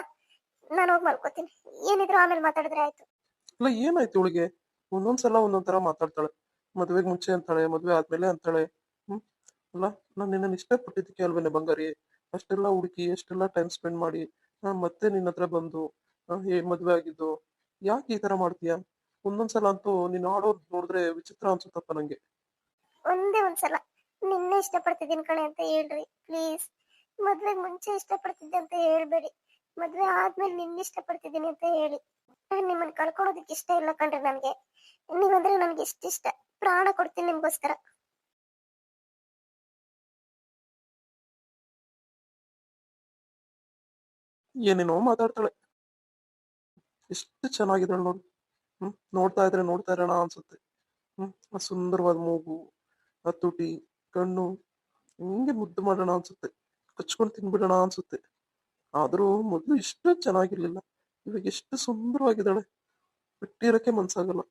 ನಾನು ಹೋಗಿ ಮಲ್ಕೋತೀನಿ. ಏನಿದ್ರು ಆಮೇಲೆ ಮಾತಾಡಿದ್ರೆ ಆಯ್ತು. ಅಲ್ಲ ಏನಾಯ್ತು ಇವಳಿಗೆ? ಒಂದೊಂದ್ಸಲ ಒಂದೊಂದ್ ತರ ಮಾತಾಡ್ತಾಳೆ. ಮದ್ವೆಗ್ ಮುಂಚೆ ಅಂತಾಳೆ ಮದ್ವೆ ಆದ್ಮೇಲೆ ಅಂತಾಳೆ. ಹ್ಮ್? ಅಲ್ಲ ನಾನ್ ನಿನ್ನ ಇಷ್ಟಪಟ್ಟಿದ್ದಕ್ಕೆ ಅಲ್ವೇನೆ ಬಂಗಾರಿ? ಅಷ್ಟೆಲ್ಲ ಹುಡುಕಿ ಅಷ್ಟೆಲ್ಲ ಟೈಮ್ ಸ್ಪೆಂಡ್ ಮಾಡಿ ಮತ್ತೆ ನಿನ್ನ ಹತ್ರ ಬಂದು ಏ ಮದ್ವೆ ಆಗಿದ್ದು. ಯಾಕೆ ಈ ತರ ಮಾಡ್ತೀಯ? ಒಂದೊಂದ್ಸಲ ಅಂತೂ ನೀನ್ ಆಡೋದ್ ನೋಡಿದ್ರೆ ವಿಚಿತ್ರ ಅನ್ಸುತ್ತಪ್ಪ ನಂಗೆ. ಒಂದೇ ಒಂದ್ಸಲ. ನಿನ್ನೆ ಇಷ್ಟಪಡ್ತಿದ್ದೀನಿ ಕಣೆ ಅಂತ ಹೇಳ್ರಿ. ಪ್ಲೀಸ್. ಮದ್ವೆಗ್ ಮುಂಚೆ ಇಷ್ಟಪಡ್ತಿದ್ದೆ ಅಂತ ಹೇಳ್ಬೇಡಿ. ಮದ್ವೆ ಆದ್ಮೇಲೆ ನಿನ್ನ ಇಷ್ಟಪಡ್ತಿದ್ದೀನಿ ಅಂತ ಹೇಳಿ. ನಿಮ್ಮನ್ ನಿಮ್ಮನ್ನ ಕಳ್ಕೊಳೋದಕ್ಕೆ ಇಷ್ಟ ಇಲ್ಲ ಕಣ್ರಿ ನನ್ಗೆ. ನೀವಂದ್ರೆ ನನ್ಗೆ ಇಷ್ಟ. ಪ್ರಾಣ ಕೊಡ್ತೀನಿ ನಿಮ್ಗೋಸ್ಕರ. ಏನೇನೋ ಮಾತಾಡ್ತಾಳೆ. ಎಷ್ಟು ಚೆನ್ನಾಗಿದ್ದಾಳೆ ನೋಡಿ. ಹ್ಮ್, ನೋಡ್ತಾ ಇದ್ರೆ ನೋಡ್ತಾ ಇರೋಣ ಅನ್ಸುತ್ತೆ. ಹ್ಮ್, ಆ ಸುಂದರವಾದ ಮೂಗು, ಆ ತುಟಿ, ಕಣ್ಣು, ಹಿಂಗೆ ಮುದ್ದು ಮಾಡೋಣ ಅನ್ಸುತ್ತೆ. ಕಚ್ಕೊಂಡು ತಿನ್ಬಿಡೋಣ ಅನ್ಸುತ್ತೆ. ಆದ್ರೂ ಮೊದಲು ಇಷ್ಟು ಚೆನ್ನಾಗಿರಲಿಲ್ಲ. ಇವಾಗ ಎಷ್ಟು ಸುಂದರವಾಗಿದ್ದಾಳೆ. ಬಿಟ್ಟಿರೋಕ್ಕೆ ಮನ್ಸಾಗಲ್ಲ.